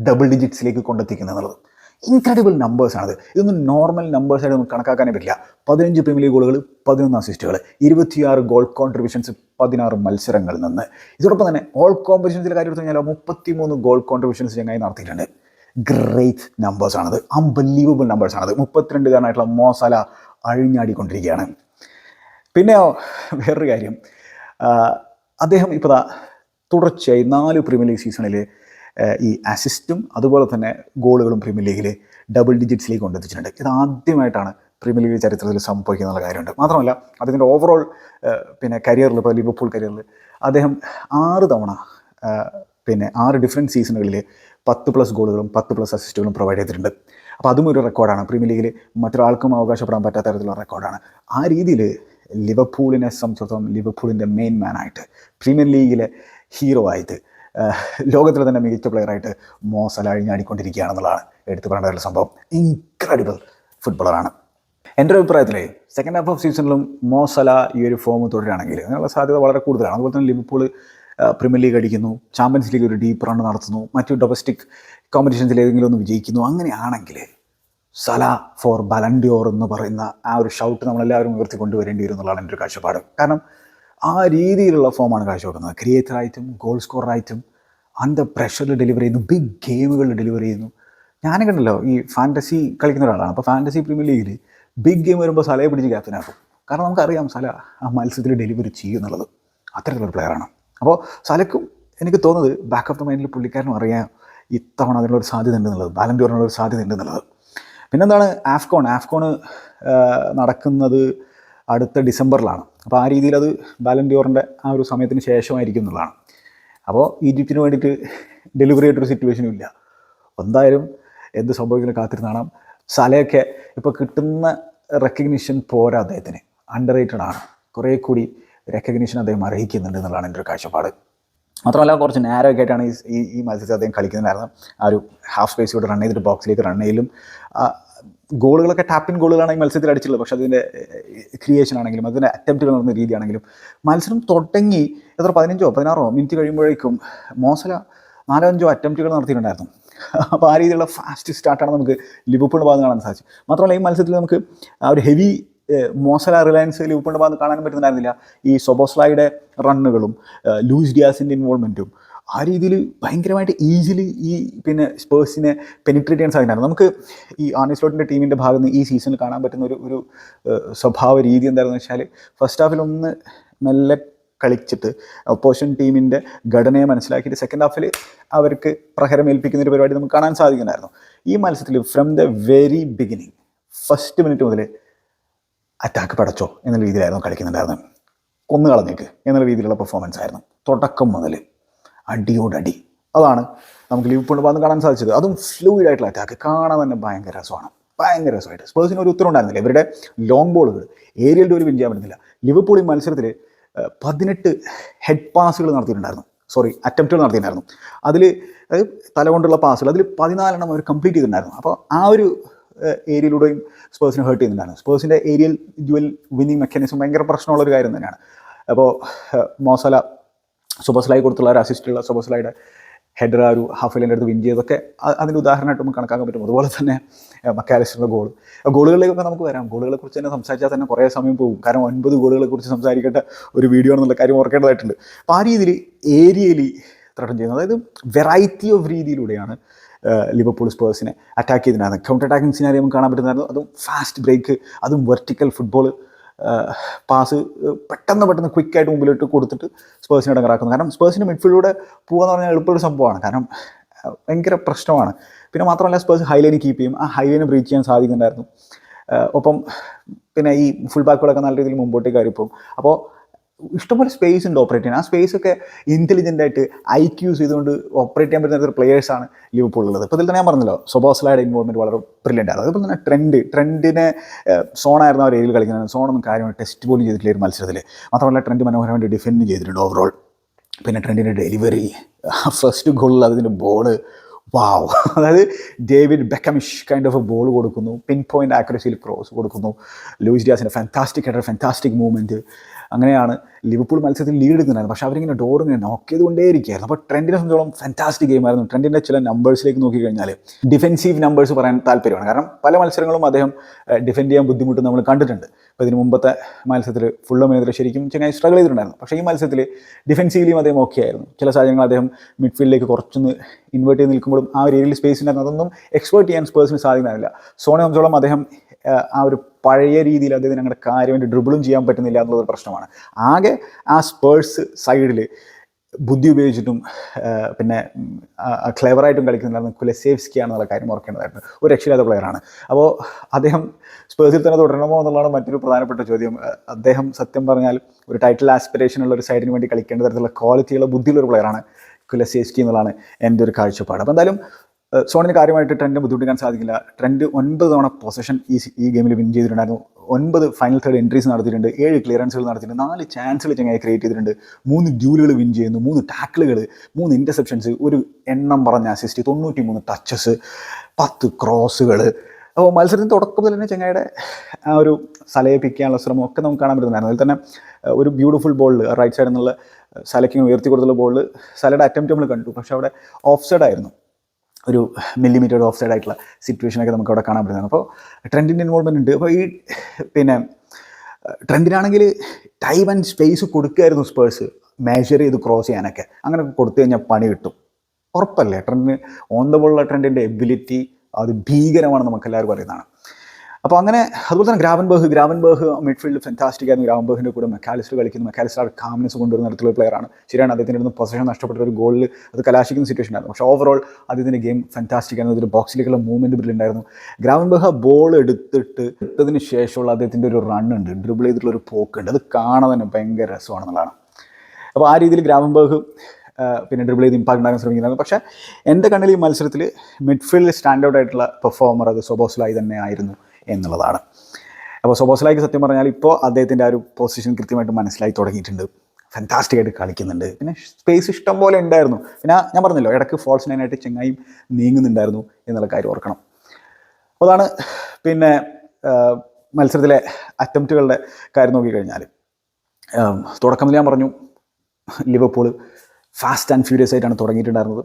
ഡബിൾ ഡിജിറ്റ്സിലേക്ക് കൊണ്ടെത്തിക്കുന്നത് എന്നുള്ളത്. ഇൻക്രെഡിബിൾ നമ്പേഴ്സാണത് ഇതൊന്നും നോർമൽ നമ്പേഴ്സായിട്ട് നമുക്ക് കണക്കാക്കാനേ പറ്റില്ല. പതിനഞ്ച് പ്രീമിയർ ലീഗ് ഗോളുകൾ പതിനൊന്ന് അസിസ്റ്റുകൾ ഇരുപത്തിയാറ് ഗോൾ കോൺട്രിബ്യൂഷൻസ് പതിനാറ് മത്സരങ്ങളിൽ നിന്ന്. ഇതോടൊപ്പം തന്നെ ഓൾ കോമ്പറ്റീഷൻസിലെ കാര്യം എടുത്തു കഴിഞ്ഞാൽ മുപ്പത്തിമൂന്ന് ഗോൾ കോൺട്രിബ്യൂഷൻസ് ചങ്ങായി നടത്തിയിട്ടുണ്ട്. ഗ്രേറ്റ് നമ്പേഴ്സാണത് അൺബിലീവബിൾ നമ്പേഴ്സാണത് മുപ്പത്തിരണ്ടുകാരനായിട്ടുള്ള മോസല അഴിഞ്ഞാടിക്കൊണ്ടിരിക്കുകയാണ്. പിന്നെ വേറൊരു കാര്യം. അദ്ദേഹം ഇപ്പോൾ തുടർച്ചയായി നാല് പ്രീമിയർ ലീഗ് സീസണിൽ ഈ അസിസ്റ്റും അതുപോലെ തന്നെ ഗോളുകളും പ്രീമിയർ ലീഗിൽ ഡബിൾ ഡിജിറ്റ്സിലേക്ക് കൊണ്ടെത്തിച്ചിട്ടുണ്ട്. ഇത് ആദ്യമായിട്ടാണ് പ്രീമിയർ ലീഗ് ചരിത്രത്തിൽ സംഭവിക്കുന്ന കാര്യമുണ്ട്. മാത്രമല്ല അദ്ദേഹത്തിന്റെ ഓവറോൾ പിന്നെ കരിയറിൽ ഇപ്പോൾ ലിവർപൂൾ കരിയറിൽ അദ്ദേഹം ആറ് തവണ പിന്നെ ആറ് ഡിഫറെന്റ് സീസണുകളിൽ പത്ത് പ്ലസ് ഗോളുകളും പത്ത് പ്ലസ് അസിസ്റ്റുകളും പ്രൊവൈഡ് ചെയ്തിട്ടുണ്ട്. അപ്പോൾ അതും ഒരു റെക്കോർഡാണ് പ്രീമിയർ ലീഗിൽ മറ്റൊരാൾക്കും അവകാശപ്പെടാൻ പറ്റാത്ത തരത്തിലുള്ള റെക്കോർഡാണ് ആ രീതിയിൽ ലിവർപൂളിനെ സംബന്ധിച്ചിടത്തോളം ലിവർപൂളിന്റെ മെയിൻ മാനായിട്ട് പ്രീമിയർ ലീഗിലെ ഹീറോ ആയിട്ട് ലോകത്തിലെ തന്നെ മികച്ച പ്ലെയറായിട്ട് മോസല അഴിഞ്ഞാടിക്കൊണ്ടിരിക്കുകയാണെന്നുള്ളതാണ് എടുത്തു പറയേണ്ട ഒരു സംഭവം. ഇൻക്രെഡിബിൾ ഫുട്ബോളറാണ്. എന്റെ ഒരു അഭിപ്രായത്തിൽ സെക്കൻഡ് ഹാഫ് ഓഫ് സീസണിലും മോസല ഈ ഒരു ഫോം തുടരുകയാണെങ്കിൽ അതിനുള്ള സാധ്യത വളരെ കൂടുതലാണ്. അതുപോലെ തന്നെ ലിവർപൂൾ പ്രീമിയർ ലീഗ് അടിക്കുന്നു ചാമ്പ്യൻസ് ലീഗ് ഒരു ഡീപ്പ് റൺ നടത്തുന്നു മറ്റു ഡൊമസ്റ്റിക് കോമ്പറ്റീഷൻസിൽ ഏതെങ്കിലും ഒന്ന് വിജയിക്കുന്നു. അങ്ങനെയാണെങ്കിൽ സല ഫോർ ബലൻഡിയോർ എന്ന് പറയുന്ന ആ ഒരു ഷൗട്ട് നമ്മളെല്ലാവരും ഉയർത്തി കൊണ്ടുവരേണ്ടി വരും എന്നുള്ളതാണ് എന്റെ ഒരു കാഴ്ചപ്പാട്. കാരണം ആ രീതിയിലുള്ള ഫോമാണ് കാഴ്ചവെക്കുന്നത്. ക്രിയേറ്ററായിട്ടും ഗോൾ സ്കോറായിട്ടും അണ്ടർ പ്രഷറിൽ ഡെലിവർ ചെയ്യുന്നു ബിഗ് ഗെയിമുകളിൽ ഡെലിവർ ചെയ്യുന്നു. ഞാനും കണ്ടല്ലോ ഈ ഫാന്റസി കളിക്കുന്ന ഒരാളാണ്. അപ്പോൾ ഫാന്റസി പ്രീമിയർ ലീഗിൽ ബിഗ് ഗെയിം വരുമ്പോൾ സലയെ പിടിച്ച് ക്യാപ്റ്റനാക്കും കാരണം നമുക്കറിയാം സല ആ മത്സരത്തിൽ ഡെലിവറി ചെയ്യും എന്നുള്ളത്. അത്തരത്തിലുള്ള പ്ലെയറാണ് അപ്പോൾ സലക്കും എനിക്ക് തോന്നുന്നത് ബാക്ക് ഓഫ് ദ മൈൻഡിൽ പുള്ളിക്കാരനും അറിയാം ഇത്തവണ അതിനുള്ളൊരു സാധ്യത ഉണ്ടെന്നുള്ളത് ബാലൻഡോറിനുള്ള ഒരു സാധ്യത ഉണ്ടെന്നുള്ളത് പിന്നെന്താണ് ആഫ്കോൺ ആഫ്കോൺ നടക്കുന്നത് അടുത്ത ഡിസംബറിലാണ് അപ്പോൾ ആ രീതിയിൽ അത് ബാലൻഡിയോറിന്റെ ആ ഒരു സമയത്തിന് ശേഷമായിരിക്കും എന്നുള്ളതാണ്. അപ്പോൾ ഈജിപ്തിന് വേണ്ടിയിട്ട് ഡെലിവറി ആയിട്ടൊരു സിറ്റുവേഷനും ഇല്ല. എന്തായാലും എന്ത് സംഭവിക്കുന്ന കാത്തിരുന്ന് കാണാം സലയൊക്കെ ഇപ്പോൾ കിട്ടുന്ന റെക്കഗ്നീഷൻ പോരാ അദ്ദേഹത്തിന്. അണ്ടർ റേറ്റഡ് ആണ്. കുറേ കൂടി റെക്കഗ്നീഷൻ അദ്ദേഹം അർഹിക്കുന്നുണ്ട് എന്നുള്ളതാണ് എന്റെ ഒരു കാഴ്ചപ്പാട്. മാത്രമല്ല കുറച്ച് നാരോ ആയിട്ടാണ് ഈ ഈ മത്സരത്തിൽ അദ്ദേഹം കളിക്കുന്നുണ്ടായിരുന്നത് ആ ഒരു ഹാഫ് സ്പേസിലൂടെ റൺ ചെയ്തിട്ട് ബോക്സിലേക്ക് റൺ ചെയ്യലും ഗോളുകളൊക്കെ ടാപ്പിൻ ഗോളുകളാണ് ഈ മത്സരത്തിൽ അടിച്ചിട്ടുള്ളത്. പക്ഷേ അതിന്റെ ക്രിയേഷൻ ആണെങ്കിലും അതിന്റെ അറ്റംപ്റ്റുകൾ നടന്ന രീതിയാണെങ്കിലും മത്സരം തുടങ്ങി എത്ര പതിനഞ്ചോ പതിനാറോ മിനിറ്റ് കഴിയുമ്പോഴേക്കും മോസല നാലോ അഞ്ചോ അറ്റംപ്റ്റുകൾ നടത്തിയിട്ടുണ്ടായിരുന്നു. അപ്പോൾ ആ രീതിയിലുള്ള ഫാസ്റ്റ് സ്റ്റാർട്ടാണ് നമുക്ക് ലിവർപൂളിന്റെ ഭാഗത്ത് കാണാൻ സാധിച്ചു മാത്രമല്ല ഈ മത്സരത്തിൽ നമുക്ക് ആ ഒരു ഹെവി മോസല റിലയൻസ് ലിവർപൂളിന്റെ ഭാഗത്ത് കാണാൻ പറ്റുന്നുണ്ടായിരുന്നില്ല ഈ സൊബോസ്ലായുടെ റണ്ണുകളും ലൂയിസ് ഡിയാസിന്റെ ഇൻവോൾവ്മെന്റും ആ രീതിയിൽ ഭയങ്കരമായിട്ട് ഈസിലി ഈ പിന്നെ സ്പേഴ്സിനെ പെനിട്രേറ്റ് ചെയ്യാൻ സാധിക്കുന്നുണ്ട് നമുക്ക് ഈ ആർണിസ്ലോട്ടിന്റെ ടീമിന്റെ ഭാഗത്ത് നിന്ന് ഈ സീസണിൽ കാണാൻ പറ്റുന്ന ഒരു ഒരു സ്വഭാവ രീതി എന്താണെന്ന് വെച്ചാൽ ഫസ്റ്റ് ഹാഫിൽ ഒന്ന് മെല്ലെ കളിച്ചിട്ട് ഓപ്പോസിഷൻ ടീമിന്റെ ഘടനയെ മനസ്സിലാക്കിയിട്ട് സെക്കൻഡ് ഹാഫിൽ അവർക്ക് പ്രഹരം ഏൽപ്പിക്കുന്ന ഒരു പരിപാടി നമുക്ക് കാണാൻ സാധിക്കുന്നതായിരുന്നു ഈ മത്സരത്തിൽ from the very beginning first minute മുതൽ അറ്റാക്ക് പടച്ചോ എന്ന രീതിയിലായിരുന്നു കളിക്കുന്നുണ്ടായിരുന്നത്. കൊന്നു കളഞ്ഞേക്ക് എന്നുള്ള രീതിയിലുള്ള പെർഫോമൻസ് ആയിരുന്നു. തുടക്കം മുതൽ അടിയോടടി. അതാണ് നമുക്ക് ലിവർപൂളിന്റെ വന്ന് കാണാൻ സാധിച്ചത്. അതും ഫ്ലൂയിഡ് ആയിട്ടുള്ള അറ്റാക്ക് കാണാൻ തന്നെ ഭയങ്കര രസമാണ്. ഭയങ്കര രസമായിട്ട്. സ്പേഴ്സിന് ഒരു ഉത്തരം ഉണ്ടായിരുന്നില്ല. ഇവരുടെ ലോങ് ബോളുകൾ ഏരിയൽ ഡോലി വിൻ ചെയ്യാൻ പറ്റുന്നില്ല ലിവർപൂൾ മത്സരത്തിൽ പതിനെട്ട് ഹെഡ് പാസുകൾ നടത്തിയിട്ടുണ്ടായിരുന്നു. സോറി അറ്റംപ്റ്റുകൾ നടത്തിയിട്ടുണ്ടായിരുന്നു. അതിൽ തലകൊണ്ടുള്ള പാസുകൾ അതിൽ പതിനാലെണ്ണം അവർ കംപ്ലീറ്റ് ചെയ്തിട്ടുണ്ടായിരുന്നു. അപ്പോൾ ആ ഒരു ഏരിയയിലൂടെയും സ്പേഴ്സിനെ ഹേർട്ട് ചെയ്യുന്നുണ്ടായിരുന്നു സ്പേഴ്സിന്റെ ഏരിയൽ ഡ്യുവൽ വിന്നിങ് മെക്കാനിസം ഭയങ്കര പ്രശ്നമുള്ള ഒരു കാര്യം തന്നെയാണ്. അപ്പോൾ മോസല സുബസ്ലായി കൊടുത്തുള്ള ഒരു അസിസ്റ്റുള്ള സുബസ്ലായുടെ ഹെഡർ ആ ഒരു ഹാഫ് ലൈന്റെ അടുത്ത് വിൻ ചെയ്തതൊക്കെ അ- അതിന്റെ ഉദാഹരണമായിട്ട് നമുക്ക് കണക്കാക്കാൻ പറ്റും. അതുപോലെ തന്നെ മക്കാലിസ്റ്ററിന്റെ ഗോൾ ഗോളുകളിലേക്കൊക്കെ നമുക്ക് വരാം. ഗോളുകളെ കുറിച്ച് തന്നെ സംസാരിച്ചാൽ തന്നെ കുറേ സമയം പോകും. കാരണം ഒൻപത് ഗോളുകളെ കുറിച്ച് സംസാരിക്കേണ്ട ഒരു വീഡിയോ എന്നുള്ള കാര്യം ഓർക്കേണ്ടതായിട്ടുണ്ട്. അപ്പോൾ ആ രീതിയിൽ ഏരിയലി ത്രട്ടൺ ചെയ്യുന്നത് അതായത് വെറൈറ്റി ഓഫ് രീതിയിലൂടെയാണ് ലിവർപൂൾ സ്പേഴ്സിനെ അറ്റാക്ക് ചെയ്തിട്ടുണ്ടായിരുന്നത് കൗണ്ടർ അറ്റാക്കിംഗ് സിനാരി നമുക്ക് കാണാൻ പറ്റുന്നതായിരുന്നു. അതും ഫാസ്റ്റ് ബ്രേക്ക് അതും വെർട്ടിക്കൽ ഫുട്ബോൾ പാസ് പെട്ടെന്ന് പെട്ടെന്ന് ക്വിക്കായിട്ട് മുമ്പിലോട്ട് കൊടുത്തിട്ട് സ്പേഴ്സിനെ ഇടങ്ങറാക്കുന്നു. കാരണം സ്പേഴ്സിന് മിഡ്ഫീൽഡിലൂടെ പോകുക എന്ന് പറഞ്ഞാൽ എളുപ്പമുള്ള സംഭവമാണ്. കാരണം ഭയങ്കര പ്രശ്നമാണ്. പിന്നെ മാത്രമല്ല സ്പേഴ്സ് ഹൈലൈന് കീപ്പ് ചെയ്യും. ആ ഹൈലൈന് ബ്രീച്ച് ചെയ്യാൻ സാധിക്കുന്നുണ്ടായിരുന്നു ഒപ്പം പിന്നെ ഈ ഫുൾ ബാക്കുകളൊക്കെ നല്ല രീതിയിൽ മുമ്പോട്ടേക്ക് കയറിപ്പോകും. അപ്പോൾ ഇഷ്ടംപോലെ സ്പേസ് ഉണ്ട് ഓപ്പറേറ്റ് ചെയ്യാൻ. ആ സ്പേസ് ഒക്കെ ഇന്റലിജന്റ് ആയിട്ട് ഐ ക്യൂസ് ചെയ്തുകൊണ്ട് ഓപ്പറേറ്റ് ചെയ്യാൻ പറ്റുന്ന പ്ലേയേഴ്സാണ് ലിവർപൂൾ ഉള്ളത്. ഇപ്പോൾ ഇതിൽ തന്നെ ഞാൻ പറഞ്ഞല്ലോ സൊബോസ്ലയുടെ ഇൻവോൾവ്മെന്റ് വളരെ ബ്രില്യന്റ് ആണ്. അതുപോലെ തന്നെ ട്രെൻഡ് ട്രെൻഡിനെ സോണായിരുന്നു ആ ഏരിയയിൽ കളിക്കുന്നത്. സോണൊന്നും കാര്യമായി ടെസ്റ്റ് പോലും ചെയ്തിട്ടില്ല ഒരു മത്സരത്തിൽ മാത്രമല്ല ട്രെൻഡ് മനോഹരമായിട്ട് ഡിഫെൻഡ് ചെയ്തിട്ടുണ്ട് ഓവറോൾ പിന്നെ ട്രെൻഡിന്റെ ഡെലിവറി ഫസ്റ്റ് ഗോളിൽ അതിന്റെ ബോൾ വാവ് അതായത് David Beckhamish kind of ball കൊടുക്കുന്നു. പിൻ പോയിന്റ് ആക്യുറസിയിൽ ക്രോസ് കൊടുക്കുന്നു. ലൂയിസ് ഡിയാസിന്റെ ഫാന്റാസ്റ്റിക് ആയിട്ട് ഫാന്റാസ്റ്റിക് മൂവ്മെന്റ് അങ്ങനെയാണ് ലിവർപൂൾ മത്സരത്തിൽ ലീഡ് എടുക്കുന്നുണ്ടായിരുന്നു പക്ഷേ അവരിങ്ങനെ ഡോർ ഇങ്ങനെ നോക്ക് ചെയ്തുകൊണ്ടേയിരിക്കുകയായിരുന്നു. അപ്പോൾ ട്രെൻഡിനെ സംബന്ധിച്ചോളം ഫാന്റാസ്റ്റിക് ഗെയിം ആയിരുന്നു. ട്രെൻഡിന്റെ ചില നമ്പേഴ്സിലേക്ക് നോക്കിക്കഴിഞ്ഞാൽ ഡിഫെൻസീവ് നമ്പേഴ്സ് പറയാൻ താല്പര്യമാണ്. കാരണം പല മത്സരങ്ങളും അദ്ദേഹം ഡിഫെൻഡ് ചെയ്യാൻ ബുദ്ധിമുട്ട് നമ്മൾ കണ്ടിട്ടുണ്ട്. അപ്പോൾ ഇതിന് മുമ്പത്തെ മത്സരത്തിൽ ഫുള്ളമെതിരെ ശരിക്കും ചെങ്ങായി സ്ട്രഗിൾ ചെയ്തിട്ടുണ്ടായിരുന്നു. പക്ഷേ ഈ മത്സരത്തിൽ ഡിഫെൻസീവ്ലിയും അദ്ദേഹം ഓക്കെ ആയിരുന്നു. ചില സാഹചര്യങ്ങൾ അദ്ദേഹം മിഡ്ഫീൽഡിലേക്ക് കുറച്ചൊന്ന് ഇൻവേർട്ട് ചെയ്ത് നിൽക്കുമ്പോഴും ആ ഒരു ഏരിയയിൽ സ്പേസ് ഉണ്ടായിരുന്നു അതൊന്നും എക്സ്പേർട്ട് ചെയ്യാൻ സ്പേഴ്സിന് സാധിക്കുന്നില്ല. സോണെ സംബന്ധിച്ചോളം അദ്ദേഹം ആ, ഒരു പഴയ രീതിയിൽ അദ്ദേഹത്തിന് അങ്ങനെ കാര്യമായിട്ട് ഡ്രിബിളും ചെയ്യാൻ പറ്റുന്നില്ല എന്നുള്ളൊരു പ്രശ്നമാണ്. ആകെ ആ സ്പേഴ്സ് സൈഡിൽ ബുദ്ധി ഉപയോഗിച്ചിട്ടും പിന്നെ ക്ലെവറായിട്ടും കളിക്കുന്നുണ്ടായിരുന്നു കുലസേവ്സ്കി ആണെന്നുള്ള കാര്യം ഓർക്കേണ്ടതായിരുന്നു. ഒരു രക്ഷയില്ലാത്ത പ്ലെയറാണ് അപ്പോൾ അദ്ദേഹം സ്പേഴ്സിൽ തന്നെ തുടരണമോ എന്നുള്ളതാണ് മറ്റൊരു പ്രധാനപ്പെട്ട ചോദ്യം. അദ്ദേഹം സത്യം പറഞ്ഞാൽ ഒരു ടൈറ്റിൽ ആസ്പിറേഷൻ ഉള്ള ഒരു സൈഡിന് വേണ്ടി കളിക്കേണ്ട തരത്തിലുള്ള ക്വാളിറ്റിയുള്ള ബുദ്ധിയുള്ള ഒരു പ്ലെയറാണ് കുലസേവ്സ്കി എന്നുള്ളതാണ് എന്റെ ഒരു കാഴ്ചപ്പാട്. അപ്പോൾ എന്തായാലും സോണിന് കാര്യമായിട്ട് ട്രെൻഡ് ബുദ്ധിമുട്ടിക്കാൻ സാധിക്കില്ല. ട്രെൻഡ് ഒൻപത് തവണ പൊസിഷൻ ഈ ഈ ഗെയിമിൽ വിൻ ചെയ്തിട്ടുണ്ടായിരുന്നു. ഒൻപത് ഫൈനൽ തേർഡ് എൻട്രീസ് നടത്തിയിട്ടുണ്ട്. ഏഴ് ക്ലിയറൻസുകൾ നടത്തിയിട്ടുണ്ട്. നാല് ചാൻസുകൾ ചങ്ങായി ക്രിയേറ്റ് ചെയ്തിട്ടുണ്ട്. മൂന്ന് ഡ്യൂലുകൾ വിൻ ചെയ്യുന്നു. മൂന്ന് ടാക്കിളുകൾ മൂന്ന് ഇന്റർസെപ്ഷൻസ് ഒരു എണ്ണം പറഞ്ഞ അസിസ്റ്റ് തൊണ്ണൂറ്റി മൂന്ന് ടച്ചസ് പത്ത് ക്രോസുകൾ അപ്പോൾ മത്സരത്തിന്റെ തുടക്കം മുതൽ തന്നെ ചെങ്ങായുടെ ആ ഒരു സലയിപ്പിക്കാനുള്ള ശ്രമം ഒക്കെ നമുക്ക് കാണാൻ പറ്റുന്നതായിരുന്നു അതിൽ തന്നെ ഒരു ബ്യൂട്ടിഫുൾ ബോളിൽ റൈറ്റ് സൈഡിൽ നിന്നുള്ള സലയ്ക്ക് ഉയർത്തി കൊടുത്തുള്ള ബോളിൽ സലയുടെ അറ്റംപ്റ്റ് നമ്മൾ കണ്ടു. പക്ഷേ അവിടെ ഓഫ് സൈഡ് ആയിരുന്നു. ഒരു മില്ലിമീറ്റർ ഓഫ് സൈഡ് ആയിട്ടുള്ള സിറ്റുവേഷനൊക്കെ നമുക്ക് അവിടെ കാണാൻ പറ്റുന്നതാണ്. അപ്പോൾ ട്രെൻഡിന്റെ ഇൻവോൾവ്മെന്റ് ഉണ്ട്. അപ്പോൾ ഈ പിന്നെ ട്രെൻഡിനാണെങ്കിൽ ടൈം ആൻഡ് സ്പേസ് കൊടുക്കുമായിരുന്നു സ്പേഴ്സ് മേജർ ചെയ്ത് ക്രോസ് ചെയ്യാനൊക്കെ. അങ്ങനെ കൊടുത്തു കഴിഞ്ഞാൽ പണി കിട്ടും. ഉറപ്പല്ലേ? ട്രെൻഡിന് ഓൺ ദ ബോളുള്ള ട്രെൻഡിന്റെ എബിലിറ്റി അത് ഭീകരമാണ് നമുക്ക് എല്ലാവരും പറയുന്നതാണ് അപ്പോൾ അങ്ങനെ അതുപോലെ തന്നെ ഗ്രാവൻബർഗ് ഗ്രാവൻബർഗ് മിഡ്ഫീൽഡ് ഫാന്റാസ്റ്റിക് ആയിരുന്നു. ഗ്രാവൻബർഗിന്റെ കൂടെ മെക്കാലിസ്റ്റർ കളിക്കുന്നു. മെക്കാലിസ്റ്റർ ആ കാമിനസ് കൊണ്ടുവരുന്ന തരത്തിലുള്ള പ്ലെയറാണ് ശരിയാണ് അദ്ദേഹത്തിന്റെ അടുത്ത് പൊസിഷൻ നഷ്ടപ്പെട്ട ഒരു ഗോളിൽ അത് കലാശിക്കുന്ന സിറ്റുവേഷൻ ആയിരുന്നു. പക്ഷേ ഓവറോൾ അദ്ദേഹത്തിന്റെ ഗെയിം ഫാന്റാസ്റ്റിക് ആയിരുന്നു. ഒരു ബോക്സിലേക്കുള്ള മൂവ്മെന്റ് ബ്രില്ലുണ്ടായിരുന്നു ഗ്രാവൻബർഗ് ബോൾ എടുത്തിട്ട് എടുത്തതിന് ശേഷമുള്ള അദ്ദേഹത്തിന്റെ ഒരു റൺ ഉണ്ട്. ഡ്രിബിൾ ചെയ്തിട്ടുള്ള ഒരു പോക്കുണ്ട് അത് കാണാൻ തന്നെ ഭയങ്കര രസമാണെന്നുള്ളതാണ്. അപ്പോൾ ആ രീതിയിൽ ഗ്രാവൻബർഗ് പിന്നെ ഡ്രിബിൾ ചെയ്ത് ഇമ്പാക്ട് ഉണ്ടാക്കാൻ ശ്രമിക്കുന്നത് പക്ഷേ എന്റെ കണ്ണിൽ ഈ മത്സരത്തിൽ മിഡ്ഫീൽഡ് സ്റ്റാൻഡ് ഔട്ട് ആയിട്ടുള്ള പെർഫോമർ അത് സൊബോസ്ലായി തന്നെ ആയിരുന്നു. എന്നുള്ളതാണ്. അപ്പോൾ സൊബോസ്ലായിക്ക് സത്യം പറഞ്ഞാൽ ഇപ്പോൾ അദ്ദേഹത്തിന്റെ ആ ഒരു പൊസിഷൻ കൃത്യമായിട്ട് മനസ്സിലായി തുടങ്ങിയിട്ടുണ്ട്. ഫാന്റാസ്റ്റിക് ആയിട്ട് കളിക്കുന്നുണ്ട്. പിന്നെ സ്പേസ് ഇഷ്ടം പോലെ ഉണ്ടായിരുന്നു. പിന്നെ ഞാൻ പറഞ്ഞല്ലോ ഇടയ്ക്ക് ഫോൾസ് നൈനായിട്ട് ചെങ്ങായും നീങ്ങുന്നുണ്ടായിരുന്നു എന്നുള്ള കാര്യം ഓർക്കണം. അതാണ് പിന്നെ മത്സരത്തിലെ അറ്റംപ്റ്റുകളുടെ കാര്യം നോക്കിക്കഴിഞ്ഞാൽ. തുടക്കം ഞാൻ പറഞ്ഞു ലിവർപൂൾ ഫാസ്റ്റ് ആൻഡ് ഫ്യൂരിയസ് ആയിട്ടാണ് തുടങ്ങിയിട്ടുണ്ടായിരുന്നത്.